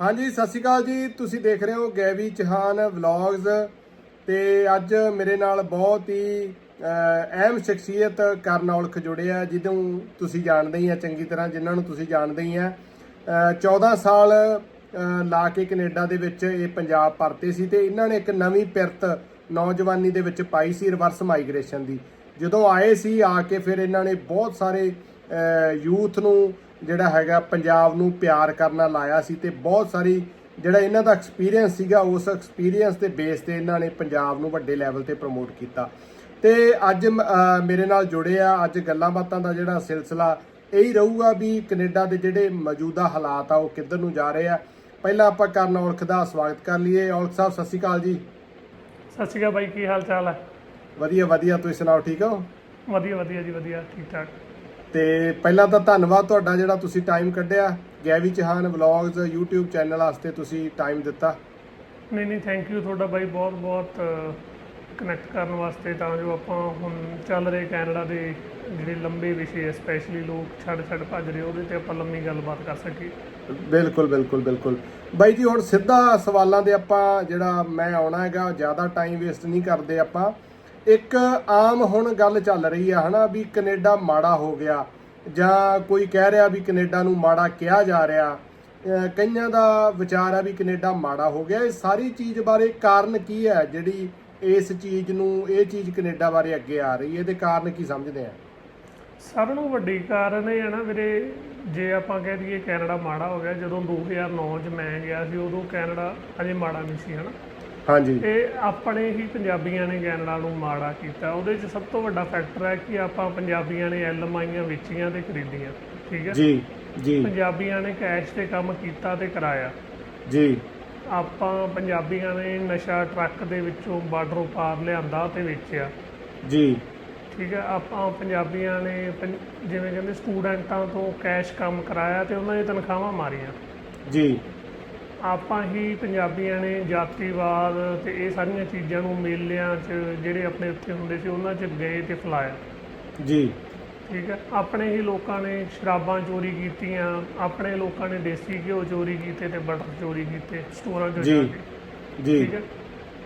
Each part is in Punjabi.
ਹਾਂਜੀ ਸਤਿ ਸ਼੍ਰੀ ਅਕਾਲ ਜੀ। ਤੁਸੀਂ ਦੇਖ ਰਹੇ ਹੋ ਗੈਵੀ ਚਹਾਨ ਵਲੌਗਸ ਤੇ ਅੱਜ ਮੇਰੇ ਨਾਲ ਬਹੁਤ ਹੀ ਅਹਿਮ ਸ਼ਖਸੀਅਤ ਕਰਨ ਔਲਖ ਜੁੜੇ ਆ ਜਿਹਨੂੰ ਤੁਸੀਂ ਜਾਣਦੇ ਹੀ ਆ ਚੰਗੀ ਤਰ੍ਹਾਂ ਜਿਨ੍ਹਾਂ ਨੂੰ ਤੁਸੀਂ ਜਾਣਦੇ ਹੀ ਆ। ਅਹ, 14 ਸਾਲ ਲਾ ਕੇ ਕੈਨੇਡਾ ਦੇ ਵਿੱਚ ਇਹ ਪੰਜਾਬ ਪਰਤੇ ਸੀ ਤੇ ਇਹਨਾਂ ਨੇ ਇੱਕ ਨਵੀਂ ਪਿਰਤ ਨੌਜਵਾਨੀ ਦੇ ਵਿੱਚ ਪਾਈ ਸੀ ਰਿਵਰਸ ਮਾਈਗ੍ਰੇਸ਼ਨ ਦੀ। ਜਦੋਂ ਆਏ ਸੀ ਆ ਕੇ ਫਿਰ ਇਹਨਾਂ ਨੇ ਬਹੁਤ ਸਾਰੇ ਯੂਥ ਨੂੰ ਜਿਹੜਾ ਹੈਗਾ ਪੰਜਾਬ ਨੂੰ ਪਿਆਰ ਕਰਨਾ ਲਾਇਆ ਸੀ ਤੇ ਬਹੁਤ ਸਾਰੀ ਜਿਹੜਾ ਇਹਨਾਂ ਦਾ ਐਕਸਪੀਰੀਅੰਸ ਸੀਗਾ ਉਸ ਐਕਸਪੀਰੀਅੰਸ ਦੇ ਬੇਸ ਤੇ ਇਹਨਾਂ ਨੇ ਪੰਜਾਬ ਨੂੰ ਵੱਡੇ ਲੈਵਲ ਤੇ ਪ੍ਰਮੋਟ ਕੀਤਾ। ਤੇ ਅੱਜ ਮੇਰੇ ਨਾਲ ਜੁੜੇ ਆ ਅੱਜ ਗੱਲਾਂ ਬਾਤਾਂ ਦਾ ਜਿਹੜਾ ਸਿਲਸਿਲਾ ਇਹੀ ਰਹੂਗਾ ਵੀ ਕੈਨੇਡਾ ਦੇ ਜਿਹੜੇ ਮੌਜੂਦਾ ਹਾਲਾਤ ਆ ਉਹ ਕਿੱਧਰ ਨੂੰ ਜਾ ਰਹੇ ਆ। ਪਹਿਲਾਂ ਆਪਾਂ ਕਰਨ ਔਲਖ ਦਾ ਸਵਾਗਤ ਕਰ ਲਈਏ। ਔਲਖ ਸਾਹਿਬ ਸਤਿ ਸ਼੍ਰੀ ਅਕਾਲ ਜੀ। ਸਤਿ ਸ਼੍ਰੀ ਅਕਾਲ ਬਾਈ ਕੀ ਹਾਲ ਚਾਲ ਹੈ ਵਧੀਆ ਵਧੀਆ। ਤੁਸੀਂ ਸੁਣਾਓ ਠੀਕ ਹੋ? ਵਧੀਆ ਵਧੀਆ ਜੀ ਵਧੀਆ। ਠੀਕ ਠਾਕ ਤੇ ਪਹਿਲਾਂ ਤਾਂ ਧੰਨਵਾਦ ਤੁਹਾਡਾ ਜਿਹੜਾ ਤੁਸੀਂ ਟਾਈਮ ਕੱਢਿਆ। Gavy Chauhan vlogs YouTube channel ਵਾਸਤੇ ਤੁਸੀਂ ਟਾਈਮ ਦਿੱਤਾ। ਨਹੀਂ ਨਹੀਂ ਥੈਂਕ ਯੂ ਤੁਹਾਡਾ ਬਾਈ ਬਹੁਤ ਬਹੁਤ ਕਨੈਕਟ ਕਰਨ ਵਾਸਤੇ ਤਾਂ ਜੋ ਆਪਾਂ ਹੁਣ ਚੱਲ ਰਹੇ ਕੈਨੇਡਾ ਦੇ ਜਿਹੜੇ ਲੰਬੇ ਵਿਸ਼ੇ ਸਪੈਸ਼ਲੀ ਲੋਕ ਛੱਡ ਛੱਡ ਭੱਜ ਰਹੇ ਉਹਦੇ ਤੇ ਆਪਾਂ ਲੰਮੀ ਗੱਲਬਾਤ ਕਰ ਸਕੀਏ। ਬਿਲਕੁਲ ਬਿਲਕੁਲ ਬਿਲਕੁਲ। ਬਾਈ ਜੀ ਹੁਣ ਸਿੱਧਾ ਸਵਾਲਾਂ ਦੇ ਆਪਾਂ ਜਿਹੜਾ ਮੈਂ ਆਉਣਾ ਹੈਗਾ ਜ਼ਿਆਦਾ ਟਾਈਮ ਵੇਸਟ ਨਹੀਂ ਕਰਦੇ ਆਪਾਂ। ਇੱਕ ਆਮ ਹੁਣ ਗੱਲ ਚੱਲ ਰਹੀ ਆ, ਹਨਾ, ਵੀ ਕੈਨੇਡਾ ਮਾੜਾ ਹੋ ਗਿਆ, ਜਾਂ ਕੋਈ ਕਹਿ ਰਿਹਾ ਵੀ ਕੈਨੇਡਾ ਨੂੰ ਮਾੜਾ ਕਿਹਾ ਜਾ ਰਿਹਾ। ਕਈਆਂ ਦਾ ਵਿਚਾਰ ਆ ਵੀ ਕੈਨੇਡਾ ਮਾੜਾ ਹੋ ਗਿਆ। ਇਹ ਸਾਰੀ ਚੀਜ਼ ਬਾਰੇ ਕਾਰਨ ਕੀ ਹੈ, ਜਿਹੜੀ ਇਸ ਚੀਜ਼ ਨੂੰ, ਇਹ ਚੀਜ਼ ਕੈਨੇਡਾ ਬਾਰੇ ਅੱਗੇ ਆ ਰਹੀ ਹੈ, ਇਹਦੇ ਕਾਰਨ ਕੀ ਸਮਝਦੇ ਆ? ਸਭ ਨੂੰ ਵੱਡੀ ਕਾਰਨ ਇਹ ਹੈ ਨਾ ਵੀਰੇ, ਜੇ ਆਪਾਂ ਕਹਿ ਦਈਏ ਕੈਨੇਡਾ ਮਾੜਾ ਹੋ ਗਿਆ, ਜਦੋਂ 2009 ਚ ਮੈਂ ਗਿਆ ਸੀ, ਉਦੋਂ ਕੈਨੇਡਾ ਅਜੇ ਮਾੜਾ ਨਹੀਂ ਸੀ, ਹਨਾ। ਹਾਂਜੀ। ਇਹ ਆਪਣੇ ਹੀ ਪੰਜਾਬੀਆਂ ਨੇ ਕੈਨੇਡਾ ਨੂੰ ਮਾੜਾ ਕੀਤਾ। ਉਹਦੇ 'ਚ ਸਭ ਤੋਂ ਵੱਡਾ ਫੈਕਟਰ ਹੈ ਕਿ ਆਪਾਂ ਪੰਜਾਬੀਆਂ ਨੇ ਐਲਮਾਈਆਂ ਵੇਚੀਆਂ ਤੇ ਖਰੀਦੀਆਂ ਠੀਕ ਹੈ? ਜੀ ਜੀ। ਪੰਜਾਬੀਆਂ ਨੇ ਕੈਸ਼ ਤੇ ਕੰਮ ਕੀਤਾ ਤੇ ਕਰਾਇਆ। ਜੀ। ਆਪਾਂ ਪੰਜਾਬੀਆਂ ਨੇ ਨਸ਼ਾ ਟਰੱਕ ਦੇ ਵਿੱਚੋਂ ਬਾਰਡਰੋਂ ਪਾਰ ਲਿਆਂਦਾ ਤੇ ਵੇਚਿਆ। ਜੀ। ਠੀਕ ਹੈ ਆਪਾਂ ਪੰਜਾਬੀਆਂ ਨੇ ਜਿਵੇਂ ਕਹਿੰਦੇ ਸਟੂਡੈਂਟਾਂ ਤੋਂ ਕੈਸ਼ ਕੰਮ ਕਰਾਇਆ ਤੇ ਉਹਨਾਂ ਦੀਆਂ ਤਨਖਾਹਾਂ ਮਾਰੀਆਂ। ਜੀ। ਆਪਾਂ ਹੀ ਪੰਜਾਬੀਆਂ ਨੇ ਜਾਤੀਵਾਦ ਤੇ ਇਹ ਸਾਰੀਆਂ ਚੀਜ਼ਾਂ ਨੂੰ ਮੇਲਿਆਂ 'ਚ ਜਿਹੜੇ ਆਪਣੇ ਉੱਥੇ ਹੁੰਦੇ ਸੀ ਉਹਨਾਂ 'ਚ ਗਏ ਤੇ ਫਲਾਇਆ। ਜੀ। ਠੀਕ ਹੈ। ਆਪਣੇ ਹੀ ਲੋਕਾਂ ਨੇ ਸ਼ਰਾਬਾਂ ਚੋਰੀ ਕੀਤੀਆਂ ਆਪਣੇ ਲੋਕਾਂ ਨੇ ਦੇਸੀ ਘਿਓ ਚੋਰੀ ਕੀਤੇ ਤੇ ਬਟਰ ਚੋਰੀ ਕੀਤੇ ਸਟੋਰਾਂ 'ਚੋਂ ਜੀ। ਜਾ ਕੇ। ਜੀ। ਠੀਕ ਹੈ।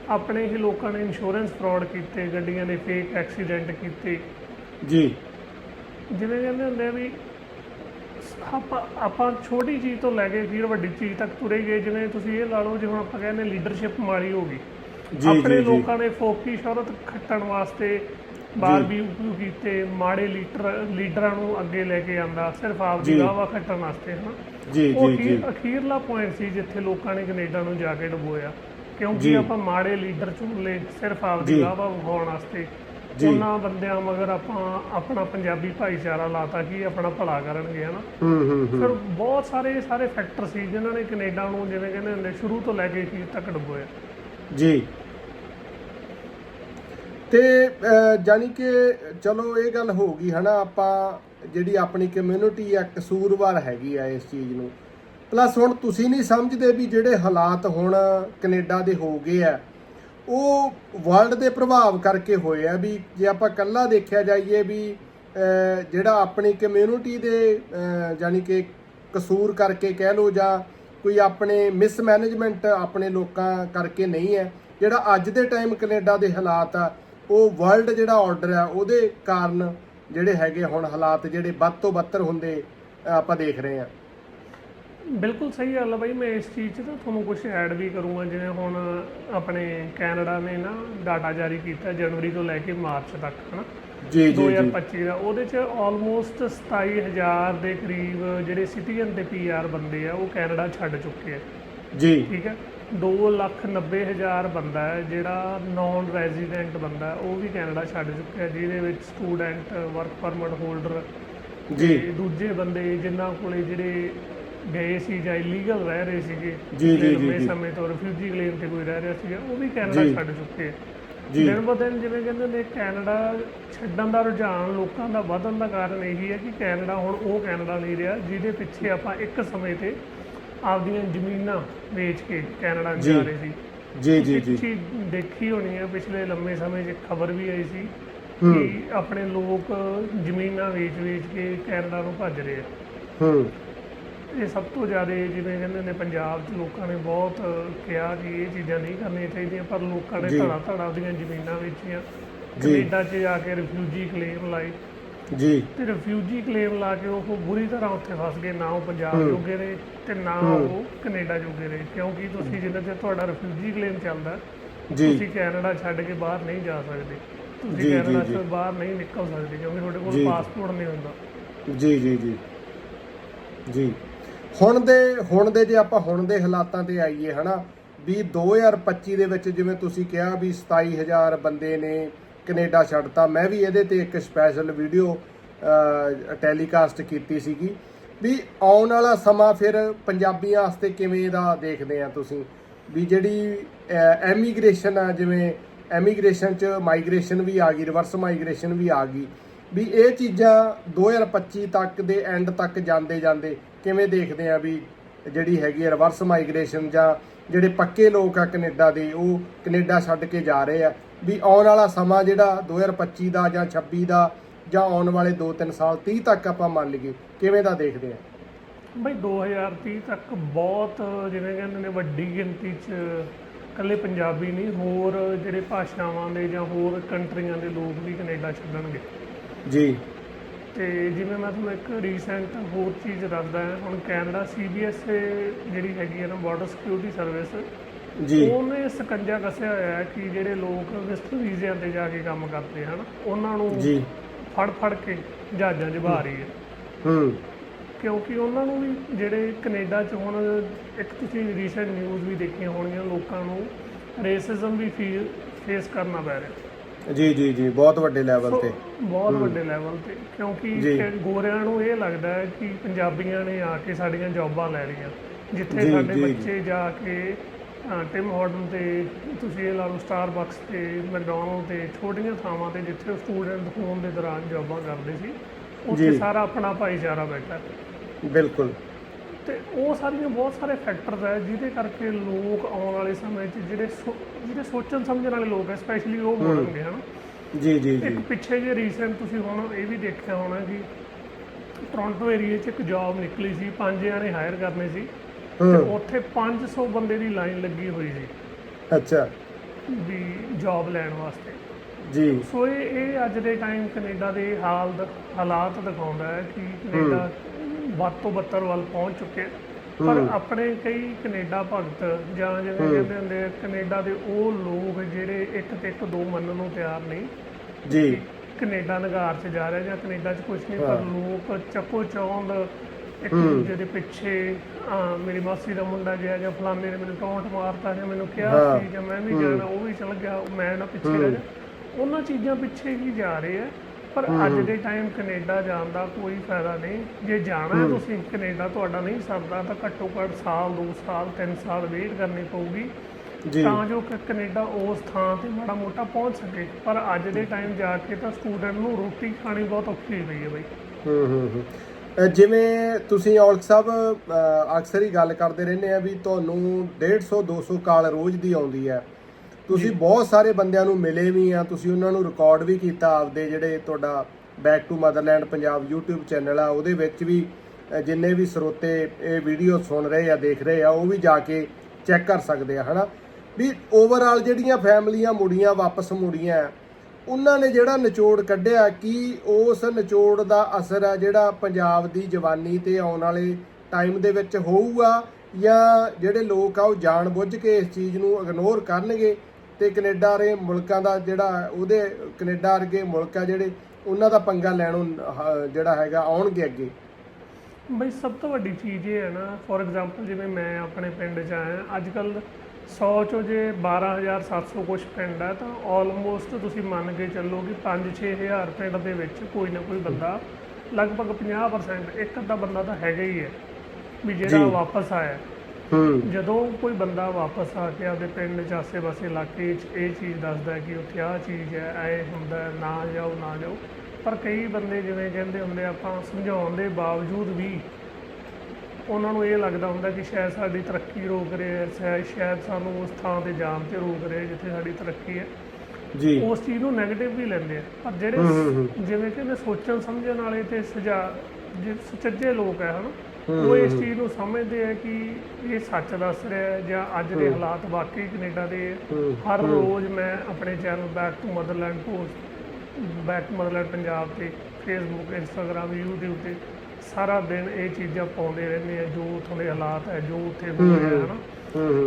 ਆਪਣੇ ਹੀ ਲੋਕਾਂ ਨੇ ਇੰਸ਼ੋਰੈਂਸ ਫਰਾਡ ਕੀਤੇ ਗੱਡੀਆਂ ਦੇ ਫੇਕ ਐਕਸੀਡੈਂਟ ਕੀਤੇ। ਜੀ। ਜਿਵੇਂ ਕਹਿੰਦੇ ਹੁੰਦੇ ਆ ਵੀ ਆਪਾਂ ਆਪਾਂ ਛੋਟੀ ਚੀਜ਼ ਤੋਂ ਲੈ ਕੇ ਫਿਰ ਵੱਡੀ ਚੀਜ਼ ਤੱਕ ਤੁਰੇ ਗਏ ਜਿਵੇਂ ਤੁਸੀਂ ਇਹ ਲਾ ਲਓ ਜਿਵੇਂ ਆਪਾਂ ਕਹਿੰਦੇ ਲੀਡਰਸ਼ਿਪ ਮਾੜੀ ਹੋ ਗਈ ਆਪਣੇ। ਲੋਕਾਂ ਨੇ ਫੋਕੀ ਸ਼ੌਹਰਤ ਖੱਟਣ ਵਾਸਤੇ ਬਾਰਬੀਕਿਊ ਕੀਤੇ ਮਾੜੇ ਲੀਡਰ ਲੀਡਰਾਂ ਨੂੰ ਅੱਗੇ ਲੈ ਕੇ ਆਂਦਾ ਸਿਰਫ ਆਪਦੀ ਜੀ। ਵਾਵਾ ਖੱਟਣ ਵਾਸਤੇ ਹਨਾ ਜੀ ਜੀ ਜੀ ਅਖੀਰ- ਅਖੀਰਲਾ ਪੁਆਇੰਟ ਸੀ ਜਿੱਥੇ ਲੋਕਾਂ ਨੇ ਕੈਨੇਡਾ ਨੂੰ ਜਾ ਕੇ ਡੁਬੋਇਆ ਕਿਉਂਕਿ। ਆਪਾਂ ਮਾੜੇ ਲੀਡਰ ਚੁਣ ਲਏ ਸਿਰਫ ਆਪਦੀ ਜੀ। ਵਾਵਾ ਵਿਖਾਉਣ ਵਾਸਤੇ। ਉਹਨਾਂ ਬੰਦਿਆਂ ਮਗਰ ਆਪਾਂ ਆਪਣਾ ਪੰਜਾਬੀ ਭਾਈਚਾਰਾ ਲਾਤਾ ਕਿ ਆਪਣਾ ਭਲਾ ਕਰਨਗੇ ਹਨਾ? ਹੂੰ ਹੂੰ ਹੂੰ। ਫਿਰ ਬਹੁਤ ਸਾਰੇ ਸਾਰੇ ਫੈਕਟਰ ਸੀ ਜਿਨ੍ਹਾਂ ਨੇ ਕੈਨੇਡਾ ਨੂੰ ਜਿਵੇਂ ਕਹਿੰਦੇ ਹੁੰਦੇ ਸ਼ੁਰੂ ਤੋਂ ਲੈ ਕੇ ਅਖੀਰ ਤੱਕ ਡੁਬੋਇਆ। ਜੀ। ਤੇ ਜਾਣੀ ਕਿ ਚਲੋ ਇਹ ਗੱਲ ਹੋ ਗਈ ਹਨਾ? ਆਪਾਂ ਜਿਹੜੀ ਆਪਣੀ ਕਮਿਊਨਿਟੀ ਆ ਕਸੂਰਵਾਰ ਹੈਗੀ ਆ ਇਸ ਚੀਜ਼ ਨੂੰ। ਪਲੱਸ ਹੁਣ ਤੁਸੀਂ ਨਹੀਂ ਸਮਝਦੇ ਵੀ ਜਿਹੜੇ ਹਾਲਾਤ ਹੁਣ ਕੈਨੇਡਾ ਦੇ ਹੋ ਗਏ ਆ ਉਹ ਵਰਲਡ ਦੇ ਪ੍ਰਭਾਵ ਕਰਕੇ ਹੋਏ ਆ ਵੀ ਜੇ ਆਪਾਂ ਕੱਲਾ ਦੇਖਿਆ ਜਾਈਏ ਵੀ ਜਿਹੜਾ ਆਪਣੀ ਕਮਿਊਨਿਟੀ ਦੇ ਅਹ, ਜਾਣੀ ਕਿ ਕਸੂਰ ਕਰਕੇ ਕਹਿ ਲੋ ਜਾਂ ਕੋਈ ਆਪਣੇ ਮਿਸਮੈਨੇਜਮੈਂਟ ਆਪਣੇ ਲੋਕਾਂ ਕਰਕੇ ਨਹੀਂ ਹੈ ਜਿਹੜਾ ਅੱਜ ਦੇ ਟਾਈਮ ਕੈਨੇਡਾ ਦੇ ਹਾਲਾਤ ਆ ਉਹ ਵਰਲਡ ਜਿਹੜਾ ਆਰਡਰ ਆ ਉਹਦੇ ਕਾਰਨ ਜਿਹੜੇ ਹੈਗੇ ਹੁਣ ਹਾਲਾਤ ਜਿਹੜੇ ਵੱਧ ਤੋਂ ਬੱਤਰ ਹੁੰਦੇ ਆਪਾਂ ਦੇਖ ਰਹੇ ਆ ਬਿਲਕੁਲ ਸਹੀ ਗੱਲ ਆ ਬਾਈ ਮੈਂ ਇਸ ਚੀਜ਼ 'ਚ ਤਾਂ ਤੁਹਾਨੂੰ ਕੁਝ ਐਡ ਵੀ ਕਰੂੰਗਾ ਜਿਵੇਂ ਹੁਣ ਆਪਣੇ ਕੈਨੇਡਾ ਨੇ ਨਾ ਡਾਟਾ ਜਾਰੀ ਕੀਤਾ ਜਨਵਰੀ ਤੋਂ ਲੈ ਕੇ ਮਾਰਚ ਤੱਕ ਹਨਾ? ਜੀ ਜੀ ਜੀ। 2025 ਦਾ ਉਹਦੇ 'ਚ ਆਲਮੋਸਟ 27000 ਦੇ ਕਰੀਬ ਜਿਹੜੇ ਸਿਟੀਜ਼ਨ ਤੇ ਪੀਆਰ ਬੰਦੇ ਆ ਉਹ ਕੈਨੇਡਾ ਛੱਡ ਚੁੱਕੇ ਆ। ਜੀ। ਠੀਕ ਹੈ 290000 ਬੰਦਾ ਹੈ ਜਿਹੜਾ ਨਾਨ ਰੈਜ਼ੀਡੈਂਟ ਬੰਦਾ ਹੈ, ਉਹ ਵੀ ਕੈਨੇਡਾ ਛੱਡ ਚੁੱਕਿਆ ਜਿਹਦੇ ਵਿੱਚ ਸਟੂਡੈਂਟ ਵਰਕ ਪਰਮਿਟ ਹੋਲਡਰ ਜੀ। ਦੂਜੇ ਬੰਦੇ ਜਿਨ੍ਹਾਂ ਕੋਲੇ ਜਿਹੜੇ ਗਏ ਸੀ ਜਾਂ ਇਲੀਗਲ ਰਹਿ ਰਹੇ ਸੀਗੇ ਜੀ, ਜੀ, ਲੰਬੇ ਜੀ। ਸਮੇਂ ਤੋਂ ਰਿਫਿਊਜੀ ਕਲੇਮ ਤੇ ਕੋਈ ਰਹਿ ਰਿਹਾ ਸੀਗਾ ਉਹ ਵੀ ਕੈਨੇਡਾ ਜੀ। ਛੱਡ ਚੁੱਕੇ ਆ ਜੀ ਦਿਨ ਬ ਦਿਨ ਜਿਵੇਂ ਕਹਿੰਦੇ ਨੇ ਕੈਨੇਡਾ ਛੱਡਣ ਦਾ ਰੁਝਾਨ ਲੋਕਾਂ ਦਾ ਵਧਣ ਦਾ ਕਾਰਨ ਇਹੀ ਹੈ ਕਿ ਕੈਨੇਡਾ ਹੁਣ ਉਹ ਕੈਨੇਡਾ ਨਹੀਂ ਰਿਹਾ ਜਿਹਦੇ ਪਿੱਛੇ ਆਪਾਂ ਇੱਕ ਸਮੇਂ ਤੇ ਆਪਦੀਆਂ ਜ਼ਮੀਨਾਂ ਵੇਚ ਕੇ ਕੈਨੇਡਾ ਨੂੰ ਜੀ। ਜਾ ਰਹੇ ਸੀ ਜੀ ਜੀ ਜੀ ਚੀਜ਼ ਦੇਖੀ ਹੋਣੀ ਹੈ ਪਿਛਲੇ ਲੰਮੇ ਸਮੇਂ 'ਚ ਖਬਰ ਵੀ ਆਈ ਸੀ। ਕਿ ਆਪਣੇ ਲੋਕ ਜ਼ਮੀਨਾਂ ਵੇਚ-ਵੇਚ ਕੇ ਕੈਨੇਡਾ ਨੂੰ ਭੱਜ ਰਹੇ ਆ ਹੂੰ ਇਹ ਸਭ ਤੋਂ ਜ਼ਿਆਦਾ ਜਿਵੇਂ ਕਹਿੰਦੇ ਨੇ ਪੰਜਾਬ 'ਚ ਲੋਕਾਂ ਨੇ ਬਹੁਤ ਕਿਹਾ ਕਿ ਇਹ ਚੀਜ਼ਾਂ ਨਹੀਂ ਕਰਨੀਆਂ ਚਾਹੀਦੀਆਂ ਪਰ ਲੋਕਾਂ ਨੇ। ਧੜਾ ਧੜਾ ਉਹਦੀਆਂ ਜ਼ਮੀਨਾਂ ਵੇਚੀਆਂ। ਕੈਨੇਡਾ 'ਚ ਜਾ ਕੇ ਰਿਫਿਊਜੀ ਕਲੇਮ ਲਾਏ ਜੀ ਤੇ ਰਿਫਿਊਜੀ ਕਲੇਮ ਲਾ ਕੇ ਉਹ ਬੁਰੀ ਤਰ੍ਹਾਂ ਉੱਥੇ ਫਸ ਗਏ ਨਾ ਉਹ ਪੰਜਾਬ। ਜੋਗੇ ਰਹੇ ਤੇ ਨਾ। ਉਹ ਕੈਨੇਡਾ ਜੋਗੇ ਰਹੇ ਕਿਉਂਕਿ ਤੁਸੀਂ ਜਿੰਨਾ ਚਿਰ ਤੁਹਾਡਾ ਰਿਫਿਊਜੀ ਕਲੇਮ ਚੱਲਦਾ ਜੀ ਤੁਸੀਂ ਕੈਨੇਡਾ ਛੱਡ ਕੇ ਬਾਹਰ ਨਹੀਂ ਜਾ ਸਕਦੇ ਤੁਸੀਂ ਕੈਨੇਡਾ। ਤੋਂ ਬਾਹਰ ਨਹੀਂ ਨਿਕਲ ਸਕਦੇ ਕਿਉਂਕਿ ਤੁਹਾਡੇ। ਕੋਲ ਪਾਸਪੋਰਟ ਨਹੀਂ ਹੁੰਦਾ ਜੀ ਜੀ ਜੀ ਜੀ ਹੁਣ ਦੇ ਹੁਣ ਦੇ ਜੇ ਆਪਾਂ ਹੁਣ ਦੇ ਹਾਲਾਤਾਂ ਤੇ ਆਈਏ, ਹਨਾ, ਵੀ 2025 ਦੇ ਵਿੱਚ ਜਿਵੇਂ ਤੁਸੀਂ ਕਿਹਾ ਵੀ 27000 ਬੰਦੇ ਨੇ ਕੈਨੇਡਾ ਛੱਡਤਾ, ਮੈਂ ਵੀ ਇਹਦੇ ਤੇ ਇੱਕ ਸਪੈਸ਼ਲ ਵੀਡੀਓ ਟੈਲੀਕਾਸਟ ਕੀਤੀ ਸੀਗੀ, ਵੀ ਆਉਣ ਵਾਲਾ ਸਮਾਂ ਫਿਰ ਪੰਜਾਬੀਆਂ ਵਾਸਤੇ ਕਿਵੇਂ ਦਾ ਦੇਖਦੇ ਆ ਤੁਸੀਂ? ਵੀ ਜਿਹੜੀ ਐਮੀਗ੍ਰੇਸ਼ਨ ਆ, ਜਿਵੇਂ ਐਮੀਗ੍ਰੇਸ਼ਨ ਚ ਮਾਈਗ੍ਰੇਸ਼ਨ ਵੀ ਆ ਗਈ ਰਿਵਰਸ ਮਾਈਗ੍ਰੇਸ਼ਨ ਵੀ ਆ ਗਈ, ਵੀ ਇਹ ਚੀਜ਼ਾਂ 2025 ਤੱਕ ਦੇ ਐਂਡ ਤੱਕ ਜਾਂਦੇ ਜਾਂਦੇ ਕਿਵੇਂ ਦੇਖਦੇ ਆ ਵੀ ਜਿਹੜੀ ਹੈਗੀ ਹੈ ਰਿਵਰਸ ਮਾਈਗ੍ਰੇਸ਼ਨ ਜਾਂ ਜਿਹੜੇ ਪੱਕੇ ਲੋਕ ਆ ਕੈਨੇਡਾ ਦੇ ਉਹ ਕੈਨੇਡਾ ਛੱਡ ਕੇ ਜਾ ਰਹੇ ਆ? ਵੀ ਆਉਣ ਵਾਲਾ ਸਮਾਂ ਜਿਹੜਾ 2025 ਦਾ ਜਾਂ 26 ਦਾ ਜਾਂ ਆਉਣ ਵਾਲੇ 2-3 ਸਾਲ 30 ਤੱਕ ਆਪਾਂ ਮੰਨ ਲਈਏ ਕਿਵੇਂ ਦਾ ਦੇਖਦੇ ਆ? ਬਈ 2030 ਤੱਕ ਬਹੁਤ ਜਿਵੇਂ ਕਹਿੰਦੇ ਨੇ ਵੱਡੀ ਗਿਣਤੀ 'ਚ ਇਕੱਲੇ ਪੰਜਾਬੀ ਨਹੀਂ ਹੋਰ ਜਿਹੜੇ ਭਾਸ਼ਾਵਾਂ ਦੇ ਜਾਂ ਹੋਰ ਕੰਟਰੀਆਂ ਦੇ ਲੋਕ ਵੀ ਕੈਨੇਡਾ ਛੱਡਣਗੇ। ਜੀ। ਤੇ ਜਿਵੇਂ ਮੈਂ ਤੁਹਾਨੂੰ ਇੱਕ ਰੀਸੈਂਟ ਹੋਰ ਚੀਜ਼ ਦੱਸਦਾ ਹਾਂ ਹੁਣ ਕੈਨੇਡਾ ਸੀਬੀਐਸ ਜਿਹੜੀ ਹੈਗੀ ਹੈ ਨਾ ਬਾਰਡਰ ਸਿਕਿਉਰਿਟੀ ਸਰਵਿਸ ਜੀ। ਉਹਨੇ ਸਕੰਜਾ ਕੱਸਿਆ ਹੋਇਆ ਹੈ ਕਿ ਜਿਹੜੇ ਲੋਕ ਵਿਜ਼ਟਰ ਵੀਜ਼ਿਆਂ ਤੇ ਜਾ ਕੇ ਕੰਮ ਕਰਦੇ ਹਨ ਉਹਨਾਂ ਨੂੰ ਜੀ। ਫੜ ਫੜ ਕੇ ਜਹਾਜ਼ਾਂ 'ਚ ਬਹਾ ਰਹੀ ਹੈ। ਹੂੰ। ਕਿਉਂਕਿ ਉਹਨਾਂ ਨੂੰ ਵੀ ਜਿਹੜੇ ਕੈਨੇਡਾ 'ਚ ਹੁਣ ਇੱਕ ਤੁਸੀਂ ਰੀਸੈਂਟ ਨਿਊਜ਼ ਵੀ ਦੇਖੀਆਂ ਹੋਣਗੀਆਂ ਲੋਕਾਂ ਨੂੰ ਰੇਸਿਜ਼ਮ ਵੀ ਫੇਸ ਕਰਨਾ ਪੈ ਰਿਹਾ। ਜੀ ਜੀ ਜੀ ਬਹੁਤ ਵੱਡੇ ਲੈਵਲ ਤੇ ਬਹੁਤ ਵੱਡੇ ਲੈਵਲ ਤੇ ਕਿਉਂਕਿ ਜੀ। ਗੋਰਿਆਂ ਨੂੰ ਇਹ ਲੱਗਦਾ ਹੈ ਕਿ ਪੰਜਾਬੀਆਂ ਨੇ ਆ ਕੇ ਸਾਡੀਆਂ ਜੌਬਾਂ ਲੈ ਲਈਆਂ ਜਿੱਥੇ ਜੀ, ਸਾਡੇ ਜੀ। ਬੱਚੇ ਜਾ ਕੇ ਅ, ਟਿਮ ਹਾਰਡਨ ਤੇ ਤੁਸੀਂ ਇਹ ਲਾ ਲਓ ਸਟਾਰਬਕਸ ਤੇ ਮੈਕਡੋਨਲਡ ਤੇ ਛੋਟੀਆਂ ਥਾਵਾਂ ਤੇ ਜਿੱਥੇ ਸਟੂਡੈਂਟ ਹੋਣ ਦੇ ਦੌਰਾਨ ਜੌਬਾਂ ਕਰਦੇ ਸੀ ਉੱਥੇ ਜੀ। ਸਾਰਾ ਆਪਣਾ ਭਾਈਚਾਰਾ ਬੈਠਾ। ਬਿਲਕੁਲ ਤੇ ਉਹ ਸਾਰੀਆਂ ਬਹੁਤ ਸਾਰੇ ਫੈਕਟਰਸ ਹੈ ਜਿਹਦੇ ਕਰਕੇ ਲੋਕ ਆਉਣ ਵਾਲੇ ਸਮੇਂ 'ਚ ਜਿਹੜੇ ਸੋ- ਜਿਹੜੇ ਸੋਚਣ ਸਮਝਣ ਵਾਲੇ ਲੋਕ ਹੈ ਸਪੈਸ਼ਲੀ ਉਹ ਬਣਨਗੇ ਹਨ। ਜੀ ਜੀ ਜੀ। ਇੱਕ ਪਿੱਛੇ ਜੇ ਰੀਸੈਂਟ ਤੁਸੀਂ ਹੁਣ ਇਹ ਵੀ ਦੇਖਿਆ ਹੋਣਾ ਕਿ ਟੋਰਾਂਟੋ ਏਰੀਆ 'ਚ ਇੱਕ ਜੌਬ ਨਿਕਲੀ ਸੀ ਪੰਜ ਜਣੇ ਹਾਇਰ ਕਰਨੇ ਸੀ ਤੇ ਹੂੰ। ਉੱਥੇ 500 ਬੰਦੇ ਦੀ ਲਾਈਨ ਲੱਗੀ ਹੋਈ ਸੀ। ਅੱਛਾ। ਵੀ ਜੌਬ ਲੈਣ ਵਾਸਤੇ। ਜੀ। ਸੋ ਇਹ ਇਹ ਅੱਜ ਦੇ ਟਾਈਮ ਕੈਨੇਡਾ ਦੇ ਹਾਲ ਦ- ਹਾਲਾਤ ਦਿਖਾਉਂਦਾ ਹੈ ਕਿ ਕੈਨੇਡਾ ਵੱਧ ਤੋਂ ਬੱਤਰ ਵੱਲ ਪਹੁੰਚ ਚੁੱਕਿਆ ਹੈ। ਪਰ। ਆਪਣੇ ਕਈ ਕੈਨੇਡਾ ਭਗਤ ਜਾਂ ਜਿਵੇਂ ਹੂੰ। ਕਹਿੰਦੇ ਹੁੰਦੇ ਆ, ਕੈਨੇਡਾ ਦੇ ਉਹ ਲੋਕ ਜਿਹੜੇ ਇੱਕ ਤੇ ਇੱਕ ਦੋ ਮੰਨਣ ਨੂੰ ਤਿਆਰ ਨਹੀਂ ਜੀ ਕੈਨੇਡਾ ਨਗਾਰ 'ਚ ਜਾ ਰਿਹਾ ਜਾਂ ਕੈਨੇਡਾ 'ਚ ਕੁਝ ਨਹੀਂ ਪਰ। ਲੋਕ ਚੱਕੋ ਚੌਂਦ ਇੱਕ। ਦੂਜੇ ਦੇ ਪਿੱਛੇ ਆ ਮੇਰੀ ਮਾਸੀ ਦਾ ਮੁੰਡਾ ਗਿਆ ਜਾਂ ਫਲਾਣੇ ਨੇ ਮੈਨੂੰ ਟੌਂਟ ਮਾਰਤਾ ਜਾਂ ਮੈਨੂੰ ਕਿਹਾ। ਸੀ ਜਾਂ ਮੈਂ ਵੀ। ਜਾਣਾ ਉਹ ਵੀ ਚਲ ਗਿਆ ਮੈਂ ਨਾ ਪਿੱਛੇ। ਰਹਿ ਜਾ ਉਹਨਾਂ ਚੀਜ਼ਾਂ ਪਿੱਛੇ ਹੀ ਜਾ ਰਹੇ ਆ ਪਰ ਅੱਜ ਦੇ ਟਾਈਮ ਕੈਨੇਡਾ ਜਾਣ ਦਾ ਕੋਈ ਫਾਇਦਾ ਨਹੀਂ। ਜੇ ਜਾਣਾ ਹੈ। ਤੁਸੀਂ ਕੈਨੇਡਾ ਤੁਹਾਡਾ ਨਹੀਂ ਸਰਦਾ ਤਾਂ ਘੱਟੋ ਘੱਟ ਸਾਲ 2 ਸਾਲ 3 ਸਾਲ ਵੇਟ ਕਰਨੀ ਪਊਗੀ। ਜੀ। ਤਾਂ ਜੋ ਕਿ ਕੈਨੇਡਾ ਉਸ ਥਾਂ ਤੇ ਮਾੜਾ ਮੋਟਾ ਪਹੁੰਚ ਸਕੇ। ਪਰ ਅੱਜ ਦੇ ਟਾਈਮ ਜਾ ਕੇ ਤਾਂ ਸਟੂਡੈਂਟ ਨੂੰ ਰੋਟੀ ਖਾਣੀ ਬਹੁਤ ਔਖੀ ਹੋਈ ਹੈ ਬਈ। ਹੂੰ ਹੂੰ ਹੂੰ। ਜਿਵੇਂ ਤੁਸੀਂ ਔਲਖ ਸਾਹਿਬ ਅਕਸਰ ਹੀ ਗੱਲ ਕਰਦੇ ਰਹਿੰਦੇ ਆ ਵੀ ਤੁਹਾਨੂੰ 150 200 ਕਾਲ ਰੋਜ਼ ਦੀ ਆਉਂਦੀ ਹੈ। ਤੁਸੀਂ ਬਹੁਤ ਸਾਰੇ ਬੰਦਿਆਂ ਨੂੰ ਮਿਲੇ ਵੀ ਆ ਤੁਸੀਂ ਉਹਨਾਂ ਨੂੰ ਰਿਕਾਰਡ ਵੀ ਕੀਤਾ ਆਪਦੇ ਜਿਹੜੇ ਤੁਹਾਡਾ back to motherland Punjab YouTube channel ਆ ਉਹਦੇ ਵਿੱਚ ਵੀ ਜਿੰਨੇ ਵੀ ਸਰੋਤੇ ਇਹ ਵੀਡੀਓ ਸੁਣ ਰਹੇ ਆ ਦੇਖ ਰਹੇ ਆ ਉਹ ਵੀ ਜਾ ਕੇ ਚੈੱਕ ਕਰ ਸਕਦੇ ਆ ਹਨਾ? ਵੀ ਓਵਰਆਲ ਜਿਹੜੀਆਂ ਫੈਮਲੀਆਂ ਮੁੜੀਆਂ ਵਾਪਸ ਮੁੜੀਆਂ ਉਹਨਾਂ ਨੇ ਜਿਹੜਾ ਨਿਚੋੜ ਕੱਢਿਆ ਕਿ ਉਸ ਨਿਚੋੜ ਦਾ ਅਸਰ ਆ ਜਿਹੜਾ ਪੰਜਾਬ ਦੀ ਜਵਾਨੀ ਤੇ ਆਉਣ ਵਾਲੇ ਟਾਈਮ ਦੇ ਵਿੱਚ ਹੋਊਗਾ ਜਾਂ ਜਿਹੜੇ ਲੋਕ ਆ ਉਹ ਜਾਣ ਬੁੱਝ ਕੇ ਇਸ ਚੀਜ਼ ਨੂੰ ਇਗਨੋਰ ਕਰਨਗੇ? ਤੇ ਕੈਨੇਡਾ ਦੇ ਮੁਲਕਾਂ ਦਾ ਜਿਹੜਾ ਉਹਦੇ ਕੈਨੇਡਾ ਵਰਗੇ ਮੁਲਕ ਆ ਜਿਹੜੇ ਉਹਨਾਂ ਦਾ ਪੰਗਾ ਲੈਣੋਂ ਜਿਹੜਾ ਹੈਗਾ ਆਉਣਗੇ ਅੱਗੇ ਬਈ ਸਭ ਤੋਂ ਵੱਡੀ ਚੀਜ਼ ਇਹ ਹੈ ਨਾ ਫੋਰ ਐਗਜ਼ਾਮਪਲ ਜਿਵੇਂ ਮੈਂ ਆਪਣੇ ਪਿੰਡ 'ਚ ਆਇਆ ਅੱਜ ਕੱਲ 100 ਚੋਂ ਜੇ 12700 ਕੁਛ ਪਿੰਡ ਹੈ ਤਾਂ ਆਲਮੋਸਟ ਤੁਸੀਂ ਮੰਨ ਕੇ ਚੱਲੋ ਕਿ 5-6000 ਪਿੰਡ ਦੇ ਵਿੱਚ ਕੋਈ ਨਾ ਕੋਈ ਬੰਦਾ ਲਗਭਗ 50% ਇੱਕ ਅੱਧਾ ਬੰਦਾ ਤਾਂ ਹੈਗਾ ਹੀ ਹੈ ਵੀ ਜਿਹੜਾ। ਵਾਪਸ ਆਇਆ ਜਦੋਂ ਕੋਈ ਬੰਦਾ ਵਾਪਸ ਆ ਕੇ ਆਪਦੇ ਪਿੰਡ 'ਚ ਆਸੇ-ਪਾਸੇ ਇਲਾਕੇ 'ਚ ਇਹ ਚੀਜ਼ ਦੱਸਦਾ ਹੈ ਕਿ ਉੱਥੇ ਆਹ ਚੀਜ਼ ਹੈ ਐ ਹੁੰਦਾ ਹੈ, ਨਾ ਜਾਓ ਨਾ ਜਾਓ ਪਰ ਕਈ ਬੰਦੇ ਜਿਵੇਂ ਕਹਿੰਦੇ ਹੁੰਦੇ ਆ, ਆਪਾਂ ਸਮਝਾਉਣ ਦੇ ਬਾਵਜੂਦ ਵੀ ਉਹਨਾਂ ਨੂੰ ਇਹ ਲੱਗਦਾ ਹੁੰਦਾ ਕਿ ਸ਼ਾਇਦ ਸਾਡੀ ਤਰੱਕੀ ਰੋਕ ਰਿਹਾ ਹੈ ਸ਼ਾਇਦ ਸ਼ਾਇਦ ਸਾਨੂੰ ਉਸ ਥਾਂ ਤੇ ਜਾਣ ਤੇ ਰੋਕ ਰਿਹਾ ਜਿੱਥੇ ਸਾਡੀ ਤਰੱਕੀ ਹੈ। ਜੀ। ਉਸ ਚੀਜ਼ ਨੂੰ 네ਗੇਟਿਵ ਵੀ ਲੈਂਦੇ ਆ। ਪਰ ਜਿਹੜੇ ਜਿਵੇਂ ਕਿ ਸੋਚਣ ਸਮਝਣ ਵਾਲੇ ਤੇ ਸੁਝਾ ਜੇ ਸੁਚੱਜੇ ਲੋਕ ਹੈ ਹਨ? ਉਹ ਇਸ ਚੀਜ਼ ਨੂੰ ਸਮਝਦੇ ਆ ਕਿ ਇਹ ਸੱਚ ਦੱਸ ਰਿਹਾ ਹੈ ਜਾਂ ਅੱਜ ਦੇ ਹਾਲਾਤ ਵਾਕਈ ਕੈਨੇਡਾ ਦੇ ਹਰ ਰੋਜ਼ ਮੈਂ ਆਪਣੇ channel back to motherland post back to motherland Punjab ਤੇ ਫੇਸਬੁੱਕ ਇੰਸਟਾਗ੍ਰam YouTube ਤੇ ਸਾਰਾ ਦਿਨ ਇਹ ਚੀਜ਼ਾਂ ਪਾਉਂਦੇ ਰਹਿੰਦੇ ਆ ਜੋ ਉੱਥੋਂ ਦੇ ਹਾਲਾਤ ਹੈ ਜੋ ਉੱਥੇ ਹੋ ਰਿਹਾ ਹੈ ਹਨਾ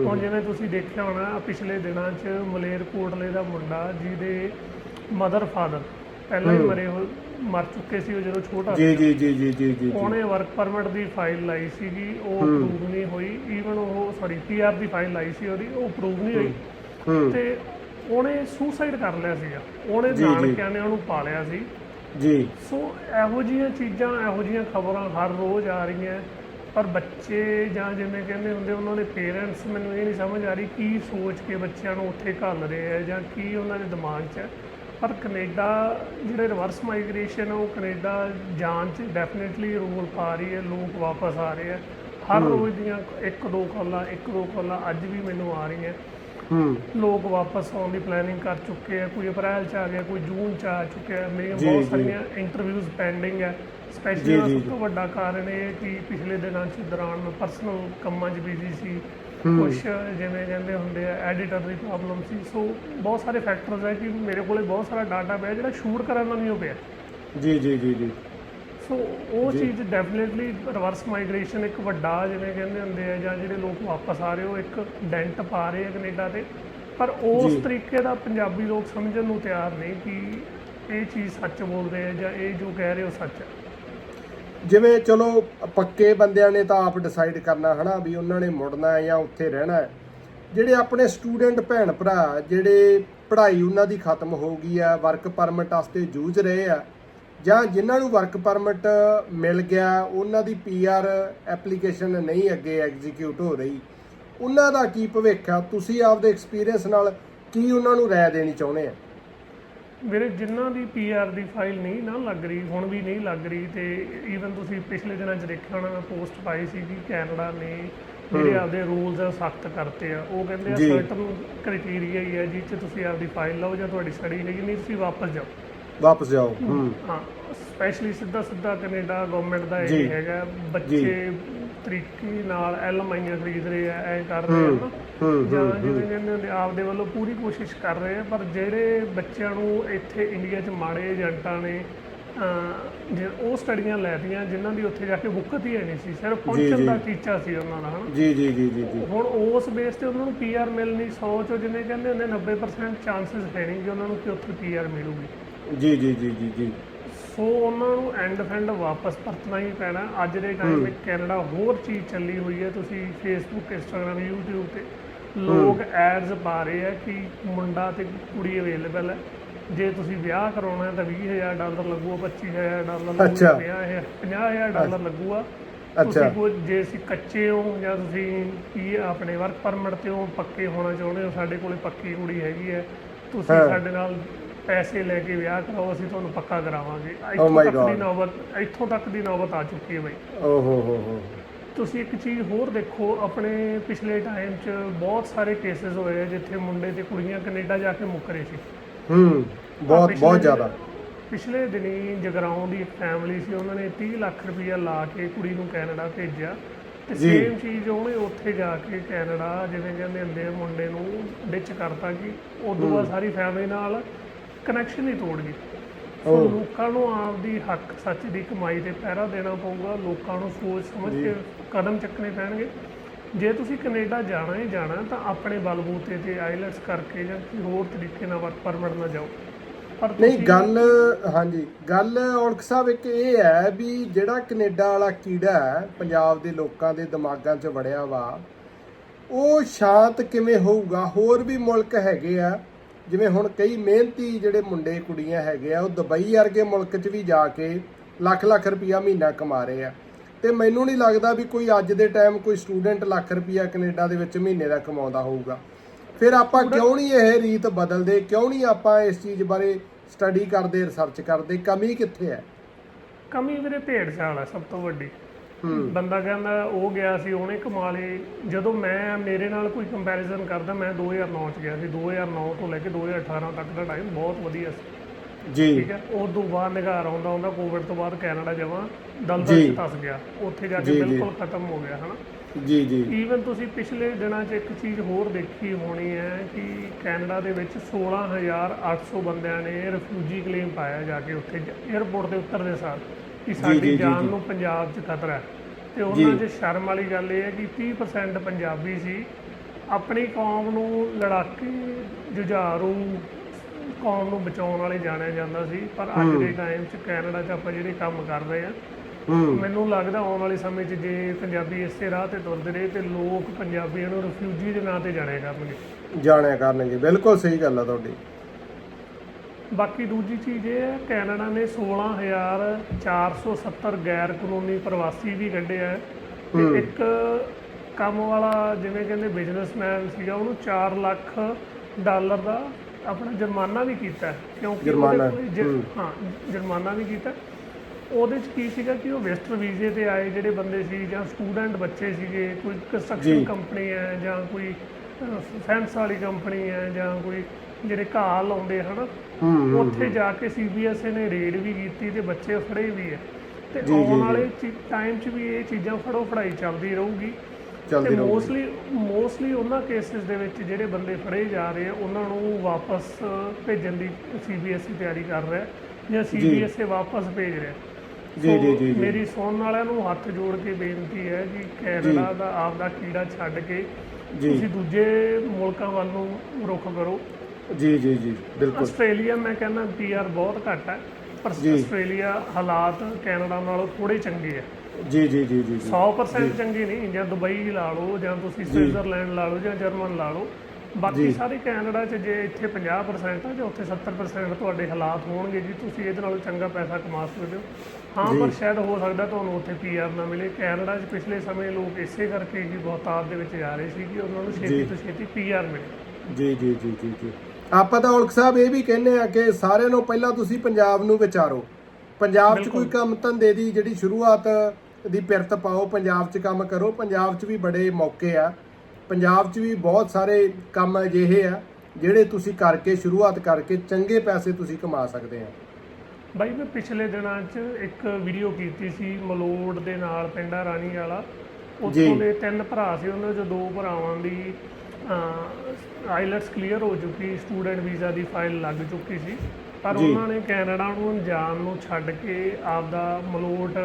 ਹੁਣ ਜਿਵੇਂ ਤੁਸੀਂ ਦੇਖਿਆ ਹੋਣਾ ਪਿਛਲੇ ਦਿਨਾਂ 'ਚ ਮਲੇਰਕੋਟਲੇ ਦਾ ਮੁੰਡਾ ਜਿਹਦੇ ਮਦਰ ਫਾਦਰ ਪਹਿਲਾਂ ਹੀ। ਮਰੇ ਹੋ ਮਰ ਚੁੱਕੇ ਸੀ ਉਹ ਜਦੋਂ ਛੋਟਾ ਜੀ ਜੀ ਜੀ ਜੀ ਜੀ ਜੀ। ਉਹਨੇ ਵਰਕ ਪਰਮਿਟ ਦੀ ਫਾਈਲ ਲਾਈ ਸੀਗੀ ਉਹ ਅਪਰੂਵ ਨਹੀਂ ਹੋਈ। ਈਵਨ ਉਹ ਸੌਰੀ ਪੀਆਰ ਦੀ ਫਾਈਲ ਲਾਈ ਸੀ ਉਹਦੀ ਉਹ ਅਪਰੂਵ ਨਹੀਂ ਹੋਈ। ਤੇ ਉਹਨੇ ਸੁਸਾਈਡ ਕਰ ਲਿਆ ਸੀਗਾ। ਉਹਨੇ ਜੀ, ਜਾਣ ਜੀ। ਕੇ ਨੇ ਉਹਨੂੰ ਪਾਲਿਆ ਸੀ। ਜੀ। ਸੋ ਇਹੋ ਜਿਹੀਆਂ ਚੀਜ਼ਾਂ ਇਹੋ ਜਿਹੀਆਂ ਖਬਰਾਂ ਹਰ ਰੋਜ਼ ਆ ਰਹੀਆਂ। ਪਰ ਬੱਚੇ ਜਾਂ ਜਿਵੇਂ ਕਹਿੰਦੇ ਹੁੰਦੇ ਉਹਨਾਂ ਦੇ ਪੇਰੈਂਟਸ ਮੈਨੂੰ ਇਹ ਨਹੀਂ ਸਮਝ ਆ ਰਹੀ ਕੀ ਸੋਚ ਕੇ ਬੱਚਿਆਂ ਨੂੰ ਉੱਥੇ ਘੱਲ ਰਹੇ ਆ ਜਾਂ ਕੀ ਉਹਨਾਂ ਦੇ ਦਿਮਾਗ 'ਚ ਹੈ ਪਰ ਕੈਨੇਡਾ ਜਿਹੜੇ ਰਿਵਰਸ ਮਾਈਗ੍ਰੇਸ਼ਨ ਉਹ ਕੈਨੇਡਾ ਜਾਣ 'ਚ ਡੈਫੀਨਿਟਲੀ ਰੋਲ ਪਾ ਰਹੀ ਹੈ ਲੋਕ ਵਾਪਸ ਆ ਰਹੇ ਆ। ਹਰ ਰੋਜ਼ ਦੀਆਂ ਇੱਕ ਦੋ ਕਾਲਾਂ ਇੱਕ ਦੋ ਕਾਲਾਂ ਅੱਜ ਵੀ ਮੈਨੂੰ ਆ ਰਹੀਆਂ। ਹੂੰ। ਲੋਕ ਵਾਪਸ ਆਉਣ ਦੀ ਪਲੈਨਿੰਗ ਕਰ ਚੁੱਕੇ ਆ ਕੋਈ ਅਪ੍ਰੈਲ ਚ ਆ ਗਿਆ ਕੋਈ ਜੂਨ ਚ ਆ ਚੁੱਕਿਆ ਮੇਰੀਆਂ ਬਹੁਤ। ਸਾਰੀਆਂ ਇੰਟਰਵਿਊਜ਼ ਪੈਂਡਿੰਗ ਹੈ ਸਪੈਸ਼ਲੀ ਸਭ ਤੋਂ ਵੱਡਾ ਕਾਰਨ ਇਹ ਕਿ ਪਿਛਲੇ ਦਿਨਾਂ ਚ ਦੌਰਾਨ ਮੈਂ ਪਰਸਨਲ ਕੰਮਾਂ 'ਚ ਬਿਜ਼ੀ ਸੀ। ਕੁਝ ਜਿਵੇਂ ਕਹਿੰਦੇ ਹੁੰਦੇ ਆ ਐਡੀਟਰ ਦੀ ਪ੍ਰੋਬਲਮ ਸੀ। ਸੋ ਬਹੁਤ ਸਾਰੇ ਫੈਕਟਰਸ ਹੈ ਕਿ ਮੇਰੇ ਕੋਲੇ ਬਹੁਤ ਸਾਰਾ ਡਾਟਾ ਪਿਆ ਜਿਹੜਾ ਸ਼ੂਟ ਕਰਨ ਨੂੰ ਨਹੀਂ ਹੋ ਪਿਆ। ਜੀ ਜੀ ਜੀ ਜੀ। ਸੋ ਉਹ। ਚੀਜ਼ ਡੈਫੀਨਿਟਲੀ ਰਿਵਰਸ ਮਾਈਗ੍ਰੇਸ਼ਨ ਇੱਕ ਵੱਡਾ ਜਿਵੇਂ ਕਹਿੰਦੇ ਹੁੰਦੇ ਆ ਜਾਂ ਜਿਹੜੇ ਲੋਕ ਵਾਪਸ ਆ ਰਹੇ ਉਹ ਇੱਕ ਡੈਂਟ ਪਾ ਰਹੇ ਆ ਕੈਨੇਡਾ ਤੇ। ਪਰ ਉਸ। ਤਰੀਕੇ ਦਾ ਪੰਜਾਬੀ ਲੋਕ ਸਮਝਣ ਨੂੰ ਤਿਆਰ ਨਹੀਂ ਕਿ ਇਹ ਚੀਜ਼ ਸੱਚ ਬੋਲਦੇ ਆ ਜਾਂ ਇਹ ਜੋ ਕਹਿ ਰਹੇ ਉਹ ਸੱਚ ਹੈ ਜਿਵੇਂ ਚਲੋ ਪੱਕੇ ਬੰਦਿਆਂ ਨੇ ਤਾਂ ਆਪ ਡਿਸਾਈਡ ਕਰਨਾ ਹਨਾ ਵੀ ਉਹਨਾਂ ਨੇ ਮੁੜਨਾ ਹੈ ਜਾਂ ਉੱਥੇ ਰਹਿਣਾ ਹੈ। ਜਿਹੜੇ ਆਪਣੇ ਸਟੂਡੈਂਟ ਭੈਣ ਭਰਾ, ਜਿਹੜੇ ਪੜ੍ਹਾਈ ਉਹਨਾਂ ਦੀ ਖਤਮ ਹੋ ਗਈ ਆ ਵਰਕ ਪਰਮਿਟ ਵਾਸਤੇ ਜੂਝ ਰਹੇ ਆ, ਜਾਂ ਜਿਨ੍ਹਾਂ ਨੂੰ ਵਰਕ ਪਰਮਿਟ ਮਿਲ ਗਿਆ, ਉਹਨਾਂ ਦੀ ਪੀਆਰ ਐਪਲੀਕੇਸ਼ਨ ਨਹੀਂ ਅੱਗੇ ਐਗਜ਼ੀਕਿਊਟ ਹੋ ਰਹੀ, ਉਹਨਾਂ ਦਾ ਕੀ ਭਵਿੱਖ ਆ? ਤੁਸੀਂ ਆਪਦੇ ਐਕਸਪੀਰੀਅੰਸ ਨਾਲ ਕੀ ਉਹਨਾਂ ਨੂੰ ਰਾਏ ਦੇਣੀ ਚਾਹੁੰਦੇ ਆ? ਮੇਰੇ ਜਿਨ੍ਹਾਂ ਦੀ ਪੀਆਰ ਦੀ ਫਾਈਲ ਨਹੀਂ ਨਾ ਲੱਗ ਰਹੀ ਹੁਣ ਵੀ ਨਹੀਂ ਲੱਗ ਰਹੀ ਤੇ ਈਵਨ ਤੁਸੀਂ ਪਿਛਲੇ ਦਿਨਾਂ 'ਚ ਦੇਖਿਆ ਹੋਣਾ ਮੈਂ ਪੋਸਟ ਪਾਈ ਸੀ ਕਿ ਕੈਨੇਡਾ ਨੇ ਜਿਹੜੇ ਆਪਦੇ ਰੂਲਸ ਆ ਸਖਤ ਕਰਤੇ ਆ। ਉਹ ਕਹਿੰਦੇ ਆ। ਸਰਟਨ ਕ੍ਰਾਈਟੇਰੀਆ ਹੀ ਹੈ ਜਿਸ 'ਚ ਤੁਸੀਂ ਆਪਦੀ ਫਾਈਲ ਲਓ ਜਾਂ ਤੁਹਾਡੀ ਸਟੱਡੀ ਹੈਗੀ ਨਹੀਂ ਤੁਸੀਂ ਵਾਪਸ ਜਾਓ। ਵਾਪਸ ਜਾਓ ਹੂੰ। ਸਪੈਸ਼ਲੀ ਸਿੱਧਾ ਸਿੱਧਾ ਕੈਨੇਡਾ ਗਵਰਨਮੈਂਟ ਦਾ। ਇਹ ਹੈਗਾ ਬੱਚੇ ਤਰੀਕੇ ਨਾਲ ਐਲਐਮਆਈਆਂ ਖਰੀਦ ਰਹੇ ਆ ਐ ਕਰ ਰਹੇ ਆ ਹੂੰ, ਨਾ ਜਾਂ ਜਿਵੇਂ ਕਹਿੰਦੇ ਹੁੰਦੇ ਆਪਦੇ ਵੱਲੋਂ ਪੂਰੀ ਕੋਸ਼ਿਸ਼ ਕਰ ਰਹੇ ਆ ਪਰ ਜਿਹੜੇ ਬੱਚਿਆਂ ਨੂੰ ਇੱਥੇ ਇੰਡੀਆ 'ਚ ਮਾੜੇ ਏਜੰਟਾਂ ਨੇ ਜੇ ਉਹ ਸਟੱਡੀਆਂ ਲੈਤੀਆਂ ਜਿਨ੍ਹਾਂ ਦੀ ਉੱਥੇ ਜਾ ਕੇ ਬੁੱਕਤ ਹੀ ਨਹੀਂ ਸੀ ਸਿਰਫ ਪਹੁੰਚਣ। ਦਾ ਟੀਚਾ ਸੀ ਉਹਨਾਂ ਦਾ ਹਨਾ। ਜੀ ਜੀ ਜੀ ਜੀ ਜੀ। ਹੁਣ ਉਸ ਬੇਸ ਤੇ ਉਹਨਾਂ ਨੂੰ ਪੀਆਰ ਮਿਲਣੀ 100 ਚੋਂ ਜਿਵੇਂ ਕਹਿੰਦੇ ਹੁੰਦੇ 90% ਚਾਂਸਸ ਹੈ ਨਹੀਂ ਕਿ ਉਹਨਾਂ ਨੂੰ ਕਿ ਉੱਥੇ ਪੀਆਰ ਮਿਲੂਗੀ। ਜੀ ਜੀ ਜੀ ਜੀ ਜੀ। ਸੋ ਉਹਨਾਂ ਨੂੰ ਐਂਡ ਫੈਂਡ ਵਾਪਸ ਪਰਤਣਾ ਹੀ ਪੈਣਾ। ਅੱਜ ਦੇ ਟਾਈਮ ਵਿੱਚ ਕੈਨੇਡਾ ਹੋਰ ਚੀਜ਼ ਚੱਲੀ ਹੋਈ ਹੈ। ਤੁਸੀਂ ਫੇਸਬੁੱਕ ਇੰਸਟਾਗ੍ਰam YouTube ਤੇ ਲੋਕ ਐਡਸ ਪਾ ਰਹੇ ਆ ਕਿ ਮੁੰਡਾ ਤੇ ਕੁੜੀ ਅਵੇਲੇਬਲ ਹੈ। ਜੇ ਤੁਸੀਂ ਵਿਆਹ ਕਰਾਉਣਾ ਹੈ ਤਾਂ 20000 ਡਾਲਰ ਲੱਗੂਗਾ 25000 ਡਾਲਰ। ਲੱਗੂਗਾ 50000 50000 ਡਾਲਰ ਲੱਗੂਗਾ। ਅੱਛਾ। ਤੁਸੀਂ ਕੋਈ ਜੇ ਤੁਸੀਂ ਕੱਚੇ ਹੋ ਜਾਂ ਤੁਸੀਂ ਕੀ ਆਪਣੇ ਵਰਕ ਪਰਮਿਟ ਤੇ ਹੋ ਪੱਕੇ ਹੋਣਾ ਚਾਹੁੰਦੇ ਹੋ ਸਾਡੇ ਕੋਲੇ ਪੱਕੀ ਕੁੜੀ ਹੈਗੀ ਹੈ। ਤੁਸੀਂ। ਸਾਡੇ ਨਾਲ ਪੈਸੇ ਲੈ ਕੇ ਵਿਆਹ ਕਰਾਓ ਅਸੀਂ ਤੁਹਾਨੂੰ ਪੱਕਾ ਕਰਾਵਾਂਗੇ। Oh ਇੱਥੋਂ my ਤੱਕ ਦੀ God. ਨੌਬਤ ਇੱਥੋਂ ਤੱਕ ਦੀ ਨੌਬਤ ਆ ਚੁੱਕੀ ਹੈ ਬਈ। ਓ ਹੋ ਹੋ। ਹੋ ਤੁਸੀਂ ਇੱਕ ਚੀਜ਼ ਹੋਰ ਦੇਖੋ ਆਪਣੇ ਪਿਛਲੇ ਟਾਈਮ 'ਚ ਬਹੁਤ ਸਾਰੇ ਕੇਸਿਸ ਹੋਏ ਆ ਜਿੱਥੇ ਮੁੰਡੇ ਤੇ ਕੁੜੀਆਂ ਕੈਨੇਡਾ ਜਾ ਕੇ ਮੁੱਕਰੇ ਸੀ। ਹੂੰ ਬਹੁਤ ਪਿਛਲੇ ਬਹੁਤ ਜ਼ਿਆਦਾ। ਪਿਛਲੇ ਦਿਨੀ ਜਗਰਾਉਂ ਦੀ ਇੱਕ ਫੈਮਿਲੀ ਸੀ ਉਹਨਾਂ ਨੇ 30 ਲੱਖ ਰੁਪਈਆ ਲਾ ਕੇ ਕੁੜੀ ਨੂੰ ਕੈਨੇਡਾ ਭੇਜਿਆ। ਤੇ ਜੀ। ਸੇਮ ਚੀਜ਼ ਉਹਨੇ ਉੱਥੇ ਜਾ ਕੇ ਕੈਨੇਡਾ ਜਿਵੇਂ ਕਹਿੰਦੇ ਹੁੰਦੇ ਆ ਮੁੰਡੇ ਨੂੰ ਡਿਚ ਕਰਤਾ ਕਿ ਉਦੋਂ ਬਾਅਦ ਸਾਰੀ ਫੈਮਿਲੀ ਨਾਲ ਕਨੈਕਸ਼ਨ ਹੀ ਤੋੜ ਗਈ। ਸੋ। ਲੋਕਾਂ ਨੂੰ ਆਪਦੀ ਹੱਕ ਸੱਚ ਦੀ ਕਮਾਈ ਤੇ ਪਹਿਰਾ ਦੇਣਾ ਪਊਗਾ। ਲੋਕਾਂ ਨੂੰ ਸੋਚ ਸਮਝ ਕੇ ਕਦਮ ਚੱਕਣੇ ਪੈਣਗੇ। ਜੇ ਤੁਸੀਂ ਕੈਨੇਡਾ ਜਾਣਾ ਹੀ ਜਾਣਾ ਤਾਂ ਆਪਣੇ ਬਲਬੂਤੇ ਤੇ ਆਈਲੈਟਸ ਕਰਕੇ ਜਾਂ ਕਿਸੇ ਹੋਰ ਤਰੀਕੇ ਨਾਲ ਵਰਕ ਪਰਮਿਟ ਨਾਲ ਜਾਓ। ਪਰ ਨਹੀਂ ਤੁਸੀਂ- ਗੱਲ ਹਾਂਜੀ। ਗੱਲ ਔਲਖ ਸਾਹਿਬ ਇੱਕ ਇਹ ਹੈ ਵੀ ਜਿਹੜਾ ਕੈਨੇਡਾ ਵਾਲਾ ਕੀੜਾ ਹੈ ਪੰਜਾਬ ਦੇ ਲੋਕਾਂ ਦੇ ਦਿਮਾਗਾਂ 'ਚ ਵੜਿਆ ਵਾ ਉਹ ਸ਼ਾਂਤ ਕਿਵੇਂ ਹੋਊਗਾ? ਹੋਰ ਵੀ ਮੁਲਕ ਹੈਗੇ ਆ। ਜਿਵੇਂ ਹੁਣ ਕਈ ਮਿਹਨਤੀ ਜਿਹੜੇ ਮੁੰਡੇ ਕੁੜੀਆਂ ਹੈਗੇ ਆ ਉਹ ਦੁਬਈ ਵਰਗੇ ਮੁਲਕ 'ਚ ਵੀ ਜਾ ਕੇ ਲੱਖ ਲੱਖ ਰੁਪਈਆ ਮਹੀਨਾ ਕਮਾ ਰਹੇ ਆ। ਤੇ ਮੈਨੂੰ ਨਹੀਂ ਲੱਗਦਾ ਵੀ ਕੋਈ ਅੱਜ ਦੇ ਟਾਈਮ ਕੋਈ ਸਟੂਡੈਂਟ ਲੱਖ ਰੁਪਈਆ ਕੈਨੇਡਾ ਦੇ ਵਿੱਚ ਮਹੀਨੇ ਦਾ ਕਮਾਉਂਦਾ ਹੋਊਗਾ। ਫਿਰ ਆਪਾਂ ਕਿਉਂ ਨਹੀਂ ਇਹ ਰੀਤ ਬਦਲਦੇ ਕਿਉਂ ਨਹੀਂ ਆਪਾਂ ਇਸ ਚੀਜ਼ ਬਾਰੇ ਸਟੱਡੀ ਕਰਦੇ ਰਿਸਰਚ ਕਰਦੇ ਕਮੀ ਕਿੱਥੇ ਹੈ? ਕਮੀ ਵੀਰੇ ਭੇਡ ਚਾਲ ਹੈ ਸਭ ਤੋਂ ਵੱਡੀ। ਬੰਦਾ ਕਹਿੰਦਾ ਉਹ ਗਿਆ ਸੀ ਉਹਨੇ ਕਮਾ ਲਏ ਜਦੋਂ ਮੈਂ ਮੇਰੇ ਨਾਲ ਕੋਈ ਕੰਪੈਰੀਜ਼ਨ ਕਰਦਾ ਮੈਂ 2009 ਚ ਗਿਆ ਸੀ 2009 ਤੋਂ ਲੈ ਕੇ 2018 ਤੱਕ ਦਾ ਟਾਈਮ ਬਹੁਤ ਵਧੀਆ ਸੀ। ਜੀ। ਠੀਕ ਹੈ ਉਸ ਤੋਂ ਬਾਅਦ ਨਿਗਾਰ ਆਉਂਦਾ ਆਉਂਦਾ ਕੋਵਿਡ ਤੋਂ ਬਾਅਦ ਕੈਨੇਡਾ ਜਮਾ ਦਲਦਲ। ਚ ਫਸ ਗਿਆ ਉੱਥੇ ਜਾ ਕੇ। ਬਿਲਕੁਲ ਖਤਮ ਹੋ ਗਿਆ ਹਨਾ? ਜੀ ਜੀ। ਈਵਨ ਤੁਸੀਂ ਪਿਛਲੇ ਦਿਨਾਂ 'ਚ ਇੱਕ ਚੀਜ਼ ਹੋਰ ਦੇਖੀ ਹੋਣੀ ਹੈ ਕਿ ਕੈਨੇਡਾ ਦੇ ਵਿੱਚ 16800 ਬੰਦਿਆਂ ਨੇ ਰਿਫਿਊਜੀ ਕਲੇਮ ਪਾਇਆ ਜਾ ਕੇ ਉੱਥੇ 에ਅਰਪੋਰਟ ਤੇ ਉਤਰਦੇ ਸਾਰ। ਕਿ ਸਾਡੀ ਜਾਨ। ਨੂੰ ਪੰਜਾਬ 'ਚ ਖਤਰਾ ਹੈ। ਤੇ ਉਹਨਾਂ। 'ਚ ਸ਼ਰਮ ਵਾਲੀ ਗੱਲ ਇਹ ਹੈ ਕਿ 30% ਪੰਜਾਬੀ ਸੀ। ਆਪਣੀ ਕੌਮ ਨੂੰ ਲੜਾਕੇ ਜੁਝਾਰੂ ਕੌਮ ਨੂੰ ਬਚਾਉਣ ਵਾਲੇ ਜਾਣਿਆ ਜਾਂਦਾ ਸੀ। ਪਰ ਅੱਜ ਦੇ ਟਾਈਮ 'ਚ ਕੈਨੇਡਾ 'ਚ ਆਪਾਂ ਜਿਹੜੇ ਕੰਮ ਕਰ ਰਹੇ ਆ ਮੈਨੂੰ ਲੱਗਦਾ ਆਉਣ ਵਾਲੇ ਸਮੇਂ 'ਚ ਜੇ ਪੰਜਾਬੀ ਇਸੇ ਰਾਹ ਤੇ ਤੁਰਦੇ ਰਹੇ ਤੇ ਲੋਕ ਪੰਜਾਬੀਆਂ ਨੂੰ ਰਿਫਿਊਜੀ ਦੇ ਨਾਂ ਤੇ ਜਾਣਿਆ ਕਰਨਗੇ। ਜਾਣਿਆ ਕਰਨਗੇ। ਬਿਲਕੁਲ ਸਹੀ ਗੱਲ ਆ ਤੁਹਾਡੀ। ਬਾਕੀ ਦੂਜੀ ਚੀਜ਼ ਇਹ ਹੈ ਕੈਨੇਡਾ ਨੇ 16470 ਗੈਰ ਕਾਨੂੰਨੀ ਪ੍ਰਵਾਸੀ ਵੀ ਕੱਢੇ ਆ। ਤੇ ਇੱਕ ਕੰਮ ਵਾਲਾ ਜਿਵੇਂ ਕਹਿੰਦੇ ਬਿਜ਼ਨਸਮੈਨ ਸੀਗਾ ਉਹਨੂੰ 4 ਲੱਖ ਡਾਲਰ ਦਾ ਆਪਣਾ ਜੁਰਮਾਨਾ ਵੀ ਕੀਤਾ ਕਿਉਂਕਿ ਜੁਰਮਾਨਾ, ਹਾਂ। ਜੁਰਮਾਨਾ ਵੀ ਕੀਤਾ। ਉਹਦੇ ਚ ਕੀ ਸੀਗਾ ਕਿ ਉਹ ਵੈਸਟਰ ਵੀਜ਼ੇ ਤੇ ਆਏ ਜਿਹੜੇ ਬੰਦੇ ਸੀ ਜਾਂ ਸਟੂਡੈਂਟ ਬੱਚੇ ਸੀਗੇ ਕੋਈ ਕੰਸਟਰਕਸ਼ਨ। ਕੰਪਨੀ ਹੈ ਜਾਂ ਕੋਈ ਫੈਂਸ ਵਾਲੀ ਕੰਪਨੀ ਹੈ ਜਾਂ ਕੋਈ ਜਿਹੜੇ ਘਾਹ ਲਾਉਂਦੇ ਹਨ ਹੂੰ ਉੱਥੇ ਜਾ ਕੇ ਸੀਬੀਐਸਈ ਨੇ ਰੇਡ ਵੀ ਕੀਤੀ ਤੇ ਬੱਚੇ ਫੜੇ ਵੀ ਹੈ ਤੇ ਆਉਣ। ਵਾਲੇ ਟਾਈਮ 'ਚ ਵੀ ਇਹ ਚੀਜ਼ਾਂ ਫੜੋ ਫੜਾਈ ਚੱਲਦੀ ਰਹੂਗੀ। ਚੱਲਦੀ ਰਹੂਗੀ। ਮੋਸਟਲੀ ਮੋਸਟਲੀ ਉਹਨਾਂ ਕੇਸਿਸ ਦੇ ਵਿੱਚ ਜਿਹੜੇ ਬੰਦੇ ਫੜੇ ਜਾ ਰਹੇ ਆ ਉਹਨਾਂ ਨੂੰ ਵਾਪਸ ਭੇਜਣ ਦੀ ਸੀਬੀਐਸਈ ਤਿਆਰੀ ਕਰ ਰਿਹਾ ਜਾਂ ਸੀਬੀਐਸਈ ਵਾਪਸ ਭੇਜ ਰਿਹਾ। ਜੀ, ਜੀ, ਜੀ। ਮੇਰੀ ਸੁਣਨ ਵਾਲਿਆਂ ਨੂੰ ਹੱਥ ਜੋੜ ਕੇ ਬੇਨਤੀ ਹੈ ਕਿ ਕੈਨੇਡਾ ਦਾ ਆਪਦਾ ਕੀੜਾ ਛੱਡ ਕੇ। ਤੁਸੀਂ ਦੂਜੇ ਮੁਲਕਾਂ ਵੱਲ ਨੂੰ ਰੁਖ ਕਰੋ। ਜੀ ਜੀ ਜੀ ਬਿਲਕੁਲ। ਆਸਟ੍ਰੇਲੀਆ ਮੈਂ ਕਹਿੰਦਾ ਪੀਆਰ ਬਹੁਤ ਘੱਟ ਹੈ ਪਰ ਜੀ। ਆਸਟ੍ਰੇਲੀਆ ਹਾਲਾਤ ਕੈਨੇਡਾ ਨਾਲੋਂ ਥੋੜੇ ਚੰਗੇ ਆ। ਜੀ ਜੀ ਜੀ ਜੀ ਜੀ। 100% ਚੰਗੇ ਨਹੀਂ ਜਾਂ ਦੁਬਈ ਲਾ ਲਓ ਜਾਂ ਤੁਸੀਂ ਸਵਿਟਜ਼ਰਲੈਂਡ ਲਾ ਲਓ ਜਾਂ ਜਰਮਨ ਲਾ ਲਓ। ਬਾਕੀ। ਸਾਰੇ ਕੈਨੇਡਾ 'ਚ ਜੇ ਇੱਥੇ 50% ਆ ਜਾਂ ਉੱਥੇ 70% ਤੁਹਾਡੇ ਹਾਲਾਤ ਹੋਣਗੇ ਜੀ ਤੁਸੀਂ ਇਹਦੇ ਨਾਲੋਂ ਚੰਗਾ ਪੈਸਾ ਕਮਾ ਸਕਦੇ ਹੋ। ਹਾਂ ਪਰ ਸ਼ਾਇਦ ਹੋ ਸਕਦਾ ਤੁਹਾਨੂੰ ਉੱਥੇ ਪੀਆਰ ਨਾ ਮਿਲੇ। ਕੈਨੇਡਾ 'ਚ ਪਿਛਲੇ ਸਮੇਂ ਲੋਕ ਇਸੇ ਕਰਕੇ ਹੀ ਬਹੁਤਾਤ ਦੇ ਵਿੱਚ ਜਾ ਰਹੇ ਸੀ ਕਿ ਉਹਨਾਂ ਨੂੰ ਛੇਤੀ। ਤੋਂ ਛੇਤੀ ਪੀਆਰ ਮਿਲੇ। ਜੀ ਜੀ ਜੀ ਜੀ ਜੀ। ਆਪਾਂ ਤਾਂ ਔਲਖ ਸਾਹਿਬ ਇਹ ਵੀ ਕਹਿੰਦੇ ਆ ਕਿ ਸਾਰਿਆਂ ਨੂੰ ਪਹਿਲਾਂ ਤੁਸੀਂ ਪੰਜਾਬ ਨੂੰ ਵਿਚਾਰੋ ਪੰਜਾਬ 'ਚ। ਕੋਈ ਕੰਮ ਧੰਦੇ ਦੀ ਜਿਹੜੀ ਸ਼ੁਰੂਆਤ ਦੀ ਪਿਰਤ ਪਾਓ ਪੰਜਾਬ 'ਚ ਕੰਮ ਕਰੋ ਪੰਜਾਬ 'ਚ ਵੀ ਬੜੇ ਮੌਕੇ ਆ ਪੰਜਾਬ 'ਚ ਵੀ ਬਹੁਤ ਸਾਰੇ ਕੰਮ ਅਜਿਹੇ ਆ ਜਿਹੜੇ ਤੁਸੀਂ ਕਰਕੇ ਸ਼ੁਰੂਆਤ ਕਰਕੇ ਚੰਗੇ ਪੈਸੇ ਤੁਸੀਂ ਕਮਾ ਸਕਦੇ ਆ ਬਾਈ ਮੈਂ ਪਿਛਲੇ ਦਿਨਾਂ 'ਚ ਇੱਕ ਵੀਡੀਓ ਕੀਤੀ ਸੀ ਮਲੋੜ ਦੇ ਨਾਲ ਪਿੰਡਾ ਰਾਣੀ ਵਾਲਾ। ਉੱਥੋਂ ਦੇ ਤਿੰਨ ਭਰਾ ਸੀ ਉਹਨਾਂ 'ਚੋਂ ਦੋ ਭਰਾਵਾਂ ਦੀ ਆਈਲੈਟਸ ਕਲੀਅਰ ਹੋ ਚੁੱਕੀ ਸਟੂਡੈਂਟ ਵੀਜ਼ਾ ਦੀ ਫਾਈਲ ਲੱਗ ਚੁੱਕੀ ਸੀ ਪਰ। ਉਹਨਾਂ ਨੇ ਕੈਨੇਡਾ ਨੂੰ ਜਾਣ ਨੂੰ ਛੱਡ ਕੇ ਆਪਦਾ ਮਲੋਟ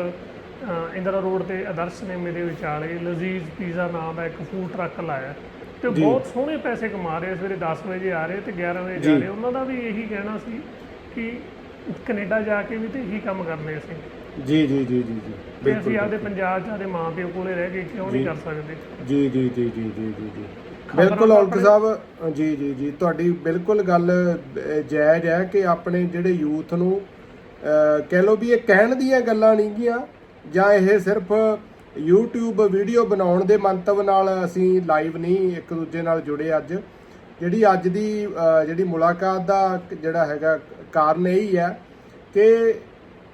ਇੰਦਰਾ ਰੋਡ ਤੇ ਆਦਰਸ਼ ਨੇਮੇ ਦੇ ਵਿਚਾਲੇ ਲਜ਼ੀਜ਼ ਪੀਜ਼ਾ ਨਾਮ ਦਾ ਇੱਕ ਫੂਡ ਟਰੱਕ ਲਾਇਆ ਤੇ। ਬਹੁਤ ਸੋਹਣੇ ਪੈਸੇ ਕਮਾ ਰਹੇ। ਸਵੇਰੇ 10 ਵਜੇ ਆ ਰਹੇ ਤੇ 11 ਵਜੇ ਜੀ। ਰਹੇ ਉਹਨਾਂ ਦਾ ਵੀ ਇਹੀ ਕਹਿਣਾ ਸੀ ਕਿ ਕੈਨੇਡਾ ਜਾ ਕੇ ਵੀ ਤੇ ਇਹੀ ਕੰਮ ਕਰਨੇ ਅਸੀਂ ਜੀ ਜੀ ਜੀ ਜੀ ਜੀ ਤੇ ਅਸੀਂ ਆਪਦੇ ਪੰਜਾਬ 'ਚ ਆਪਦੇ ਮਾਂ ਪਿਓ ਕੋਲੇ ਰਹਿ ਕੇ ਕਿਉਂ ਨਹੀਂ। ਕਰ ਸਕਦੇ ਜੀ ਜੀ ਜੀ ਜੀ ਜੀ ਜੀ ਬਿਲਕੁਲ ਆਪਣੇ- ਸਾਹਿਬ ਜੀ ਜੀ ਜੀ ਤੁਹਾਡੀ ਬਿਲਕੁਲ ਗੱਲ ਜਾਇਜ਼ ਹੈ ਕਿ ਆਪਣੇ ਜਿਹੜੇ ਯੂਥ ਨੂੰ ਕਹਿ ਲਓ ਵੀ ਇਹ ਕਹਿਣ ਦੀਆਂ ਗੱਲਾਂ ਨਹੀਂ ਗੀਆਂ ਜਾਂ ਇਹ ਸਿਰਫ YouTube ਵੀਡੀਓ ਬਣਾਉਣ ਦੇ ਮੰਤਵ ਨਾਲ ਅਸੀਂ ਲਾਈਵ ਨਹੀਂ ਇੱਕ ਦੂਜੇ ਨਾਲ ਜੁੜੇ ਅੱਜ। ਜਿਹੜੀ ਅੱਜ ਦੀ ਜਿਹੜੀ ਮੁਲਾਕਾਤ ਦਾ ਜਿਹੜਾ ਹੈਗਾ ਕਾਰਨ ਇਹ ਹੀ ਹੈ ਕਿ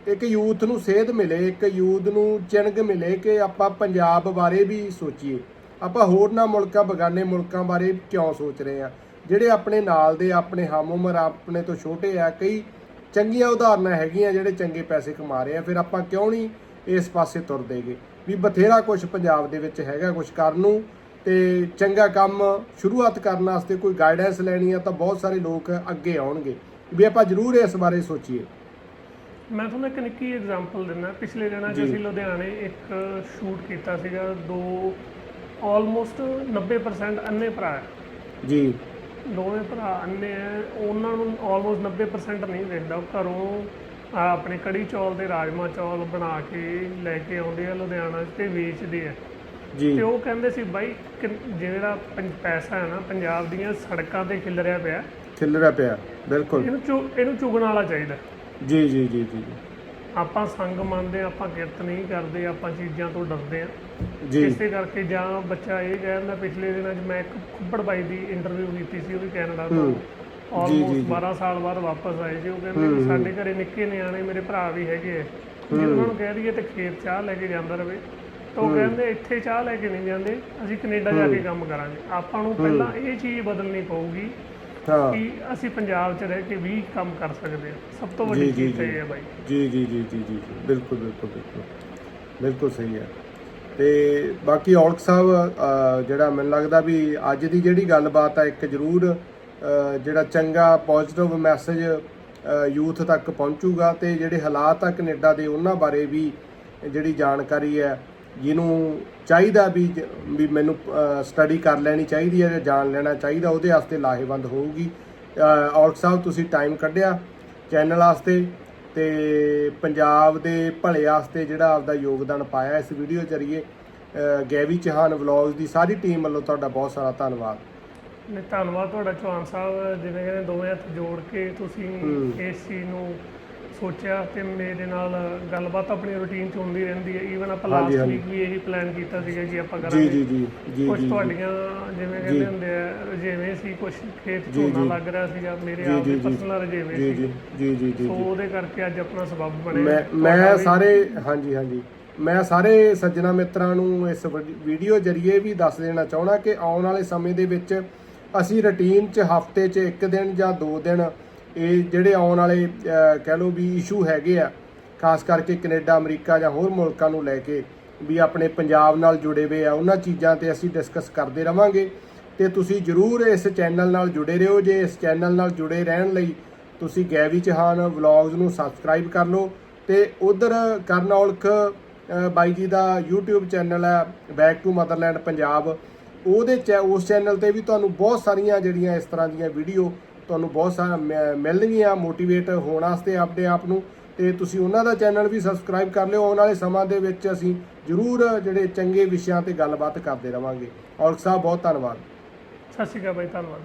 ਇੱਕ ਯੂਥ ਨੂੰ ਸੇਧ ਮਿਲੇ ਇੱਕ ਯੂਥ ਨੂੰ ਚਿੰਗ ਮਿਲੇ ਕਿ ਆਪਾਂ ਪੰਜਾਬ ਬਾਰੇ ਵੀ ਸੋਚੀਏ। ਆਪਾਂ ਹੋਰਨਾਂ ਮੁਲਕਾਂ ਬਗਾਨੇ ਮੁਲਕਾਂ ਬਾਰੇ ਕਿਉਂ ਸੋਚ ਰਹੇ ਆ ਜਿਹੜੇ ਆਪਣੇ ਨਾਲ ਦੇ ਆਪਣੇ ਹਮ ਉਮਰ ਆਪਣੇ ਤੋਂ ਛੋਟੇ ਆ ਕਈ ਚੰਗੀਆਂ ਉਦਾਹਰਨਾਂ ਹੈਗੀਆਂ ਜਿਹੜੇ ਚੰਗੇ ਪੈਸੇ ਕਮਾ ਰਹੇ ਆ ਫਿਰ ਆਪਾਂ ਕਿਉਂ ਨਹੀਂ ਇਸ ਪਾਸੇ ਤੁਰਦੇਗੇ ਵੀ ਬਥੇਰਾ ਕੁਝ ਪੰਜਾਬ ਦੇ ਵਿੱਚ ਹੈਗਾ ਕੁਝ ਕਰਨ ਨੂੰ ਤੇ ਚੰਗਾ ਕੰਮ ਸ਼ੁਰੂਆਤ ਕਰਨ ਵਾਸਤੇ ਕੋਈ ਗਾਈਡੈਂਸ ਲੈਣੀ ਆ ਤਾਂ ਬਹੁਤ ਸਾਰੇ ਲੋਕ ਅੱਗੇ ਆਉਣਗੇ। ਵੀ ਆਪਾਂ ਜ਼ਰੂਰ ਇਸ ਬਾਰੇ ਸੋਚੀਏ। ਮੈਂ ਤੁਹਾਨੂੰ ਇੱਕ ਨਿੱਕੀ ਐਗਜ਼ਾਮਪਲ ਦਿੰਦਾ। ਪਿਛਲੇ ਦਿਨਾਂ 'ਚ। ਅਸੀਂ ਲੁਧਿਆਣੇ ਇੱਕ ਸ਼ੂਟ ਕੀਤਾ ਸੀਗਾ ਦੋ ਆਲਮੋਸਟ 90% ਅੰਨੇ ਭਰਾ ਹੈ। ਜੀ। ਦੋਵੇਂ ਭਰਾ ਅੰਨੇ ਹੈ। ਉਹਨਾਂ ਨੂੰ ਆਲਮੋਸਟ 90% ਨਹੀਂ ਦਿਖਦਾ। ਉਹ ਘਰੋਂ ਆਪਣੇ ਕੜੀ ਚੌਲ ਤੇ ਰਾਜਮਾ ਚੌਲ ਬਣਾ ਕੇ ਲੈ ਕੇ ਆਉਂਦੇ ਆ ਲੁਧਿਆਣਾ 'ਚ ਤੇ ਵੇਚਦੇ ਆ। ਜੀ। ਤੇ ਉਹ ਕਹਿੰਦੇ ਸੀ ਬਾਈ ਕਿ ਜਿਹੜਾ ਪੰ- ਪੈਸਾ ਹੈ ਨਾ ਪੰਜਾਬ ਦੀਆਂ ਸੜਕਾਂ ਤੇ ਖਿਲਰਿਆ ਪਿਆ। ਖਿਲਰਿਆ ਪਿਆ ਬਿਲਕੁਲ। ਇਹਨੂੰ ਚੁ ਇਹਨੂੰ ਚੁਗਣ ਵਾਲਾ ਚਾਹੀਦਾ। ਜੀ ਜੀ ਜੀ ਜੀ ਜੀ। ਆਪਾਂ ਸੰਗ ਮੰਨਦੇ ਹਾਂ, ਆਪਾਂ ਕਿਰਤ ਨਹੀਂ ਕਰਦੇ ਆਪਾਂ ਚੀਜ਼ਾਂ ਤੋਂ ਡਰਦੇ ਆ ਜੀ। ਇਸੇ ਕਰਕੇ ਜਾਂ ਬੱਚਾ ਇਹ ਕਹਿੰਦਾ ਪਿਛਲੇ ਦਿਨਾਂ 'ਚ ਮੈਂ ਇੱਕ ਖੁੱਬੜ ਬਾਈ ਦੀ ਇੰਟਰਵਿਊ ਕੀਤੀ ਸੀ ਉਹ ਵੀ ਕੈਨੇਡਾ ਤੋਂ। ਜੀ, ਜੀ, ਆਲਮੋਸਟ ਜੀ। 12 ਸਾਲ ਬਾਅਦ ਵਾਪਸ ਆਏ ਸੀ। ਉਹ ਕਹਿੰਦੇ ਵੀ ਸਾਡੇ ਘਰੇ ਨਿੱਕੇ ਨਿਆਣੇ ਮੇਰੇ ਭਰਾ ਵੀ ਹੈਗੇ ਆ। ਜੇ ਉਹਨਾਂ ਨੂੰ ਕਹਿ ਦਈਏ ਤੇ ਖੇਤ ਚਾਹ ਲੈ ਕੇ ਜਾਂਦਾ ਰਵੇ। ਤਾਂ ਉਹ ਕਹਿੰਦੇ ਇੱਥੇ ਚਾਹ ਲੈ ਕੇ ਨਹੀਂ ਜਾਂਦੇ ਅਸੀਂ ਕੈਨੇਡਾ ਜਾ ਕੇ ਕੰਮ ਕਰਾਂਗੇ। ਆਪਾਂ ਨੂੰ ਪਹਿਲਾਂ ਇਹ ਚੀਜ਼ ਬਦਲਣੀ ਪਊਗੀ ਹਾਂ। ਕਿ ਅਸੀਂ ਪੰਜਾਬ 'ਚ ਰਹਿ ਕੇ ਵੀ ਕੰਮ ਕਰ ਸਕਦੇ ਹਾਂ। ਸਭ ਤੋਂ ਜੀ, ਵੱਡੀ ਜੀ, ਚੀਜ਼ ਤਾਂ ਜੀ। ਇਹ ਹੈ ਬਾਈ। ਜੀ ਜੀ ਜੀ ਜੀ ਜੀ ਜੀ, ਬਿਲਕੁਲ ਬਿਲਕੁਲ ਬਿਲਕੁਲ। ਬਿਲਕੁਲ ਸਹੀ ਹੈ। ਤੇ ਬਾਕੀ ਔਲਖ ਸਾਹਿਬ ਅ, ਜਿਹੜਾ ਮੈਨੂੰ ਲੱਗਦਾ ਵੀ ਅੱਜ ਦੀ ਜਿਹੜੀ ਗੱਲਬਾਤ ਹੈ ਇੱਕ ਜ਼ਰੂਰ ਅ, ਜਿਹੜਾ ਚੰਗਾ ਪੋਜ਼ਿਟਿਵ ਮੈਸੇਜ ਯੂਥ ਤੱਕ ਪਹੁੰਚੂਗਾ ਤੇ ਜਿਹੜੇ ਹਾਲਾਤ ਆ ਕੈਨੇਡਾ ਦੇ ਉਹਨਾਂ ਬਾਰੇ ਵੀ ਜਿਹੜੀ ਜਾਣਕਾਰੀ ਹੈ ਜਿਹਨੂੰ ਚਾਹੀਦਾ ਵੀ ਵੀ ਮੈਨੂੰ ਸਟੱਡੀ ਕਰ ਲੈਣੀ ਚਾਹੀਦੀ ਹੈ ਜਾਂ ਜਾਣ ਲੈਣਾ ਚਾਹੀਦਾ ਉਹਦੇ ਵਾਸਤੇ ਲਾਹੇਵੰਦ ਹੋਊਗੀ ਅ, ਔਲਖ ਸਾਹਿਬ ਤੁਸੀਂ ਟਾਈਮ ਕੱਢਿਆ ਚੈਨਲ ਵਾਸਤੇ ਤੇ ਪੰਜਾਬ ਦੇ ਭਲੇ ਵਾਸਤੇ ਜਿਹੜਾ ਆਪਦਾ ਯੋਗਦਾਨ ਪਾਇਆ ਇਸ ਵੀਡੀਓ ਜ਼ਰੀਏ ਗੈਵੀ ਚੌਹਾਨ ਵਲੌਗਸ ਦੀ ਸਾਰੀ ਟੀਮ ਵੱਲੋਂ ਤੁਹਾਡਾ ਬਹੁਤ ਸਾਰਾ ਧੰਨਵਾਦ ਨੇ ਧੰਨਵਾਦ ਤੁਹਾਡਾ ਚੌਹਾਨ ਸਾਹਿਬ ਜਿਵੇਂ ਕਹਿੰਦੇ ਦੋਵੇਂ ਹੱਥ ਜੋੜ ਕੇ ਤੁਸੀਂ। ਇਸ ਚੀਜ਼ ਨੂੰ ਸੋਚਿਆ ਤੇ ਮੇਰੇ ਨਾਲ ਗੱਲਬਾਤ ਆਪਣੀ ਰੁਟੀਨ 'ਚ ਹੁੰਦੀ ਰਹਿੰਦੀ ਹੈ ਈਵਨ ਆਪਾਂ ਹਾਂਜੀ, ਲਾਸਟ ਹਾਂਜੀ। ਵੀਕ ਵੀ ਇਹੀ ਪਲਾਨ ਕੀਤਾ ਸੀਗਾ ਕਿ ਆਪਾਂ ਜੀ ਕਰਾਂਗੇ ਜੀ ਜੀ ਜੀ ਕੁਝ ਜੀ ਤੁਹਾਡੀਆਂ ਜਿਵੇਂ ਜੀ। ਕਹਿੰਦੇ ਹੁੰਦੇ ਆ ਜਿਵੇਂ ਸੀ ਕੁਝ ਖੇਤ ਜੀ, ਝੋਨਾ ਜੀ। ਲੱਗ ਰਿਹਾ ਸੀਗਾ ਮੇਰੇ ਜੀ, ਆਪ ਜੀ, ਦੇ ਜੀ। ਪਰਸਨਲ ਜਿਵੇਂ ਜੀ ਸੀ ਜੀ ਜੀ ਜੀ ਜੀ ਸੋ ਜੀ ਉਹਦੇ ਕਰਕੇ ਅੱਜ ਆਪਣਾ ਸਬਬ ਬਣਿਆ ਮੈਂ ਤੁਹਾਡਾ ਮੈਂ ਵੀ- ਸਾਰੇ ਹਾਂਜੀ ਹਾਂਜੀ ਮੈਂ ਸਾਰੇ ਸੱਜਣਾ ਮਿੱਤਰਾਂ ਨੂੰ ਇਸ ਵਡੀ- ਵੀਡੀਓ ਜਰੀਏ ਵੀ ਦੱਸ ਦੇਣਾ ਚਾਹਣਾ ਕਿ ਆਉਣ ਵਾਲੇ ਸਮੇਂ ਦੇ ਵਿੱਚ ਅਸੀਂ ਰੁਟੀਨ 'ਚ ਹਫ਼ਤੇ 'ਚ ਇੱਕ ਦਿਨ ਜਾਂ ਦੋ ਦਿਨ ਇਹ ਜਿਹੜੇ ਆਉਣ ਵਾਲੇ ਕਹਿ ਲਓ ਵੀ ਇਸ਼ੂ ਹੈਗੇ ਆ, ਖਾਸ ਕਰਕੇ ਕੈਨੇਡਾ, ਅਮਰੀਕਾ ਜਾਂ ਹੋਰ ਮੁਲਕਾਂ ਨੂੰ ਲੈ ਕੇ ਵੀ ਆਪਣੇ ਪੰਜਾਬ ਨਾਲ ਜੁੜੇ ਹੋਏ ਆ, ਉਹਨਾਂ ਚੀਜ਼ਾਂ ਤੇ ਅਸੀਂ ਡਿਸਕਸ ਕਰਦੇ ਰਵਾਂਗੇ ਤੇ ਤੁਸੀਂ ਜਰੂਰ ਇਸ ਚੈਨਲ ਨਾਲ ਜੁੜੇ ਰਹੋ। ਜੇ ਇਸ ਚੈਨਲ ਨਾਲ ਜੁੜੇ ਰਹਿਣ ਲਈ ਤੁਸੀਂ ਗੈਵੀ ਚਹਾਨ ਵਲੌਗਸ ਨੂੰ ਸਬਸਕ੍ਰਾਈਬ ਕਰ ਲਓ ਤੇ ਉਧਰ ਕਰਨ ਔਲਖ ਬਾਈ ਜੀ ਦਾ YouTube ਚੈਨਲ ਹੈ ਬੈਕ ਟੂ ਮਦਰਲੈਂਡ ਪੰਜਾਬ, ਉਹਦੇ ਚ ਉਸ ਚੈਨਲ ਤੇ ਵੀ ਤੁਹਾਨੂੰ ਬਹੁਤ ਸਾਰੀਆਂ ਜਿਹੜੀਆਂ ਇਸ ਤਰ੍ਹਾਂ ਦੀਆਂ ਵੀਡੀਓ ਤੁਹਾਨੂੰ ਬਹੁਤ ਸਾਰਾ ਮ- ਮਿਲਣਗੀਆਂ ਮੋਟੀਵੇਟ ਹੋਣ ਵਾਸਤੇ ਆਪਣੇ ਆਪ ਨੂੰ। ਤੇ ਤੁਸੀਂ ਉਹਨਾਂ ਦਾ ਚੈਨਲ ਵੀ ਸਬਸਕ੍ਰਾਈਬ ਕਰ ਲਿਓ। ਆਉਣ ਵਾਲੇ ਸਮਾਂ ਦੇ ਵਿੱਚ ਅਸੀਂ ਜ਼ਰੂਰ ਜਿਹੜੇ ਚੰਗੇ ਵਿਸ਼ਿਆਂ ਤੇ ਗੱਲਬਾਤ ਕਰਦੇ ਰਵਾਂਗੇ। ਔਲਖ ਸਾਹਿਬ ਬਹੁਤ ਧੰਨਵਾਦ। ਸਤਿ ਸ਼੍ਰੀ ਅਕਾਲ ਬਾਈ, ਧੰਨਵਾਦ।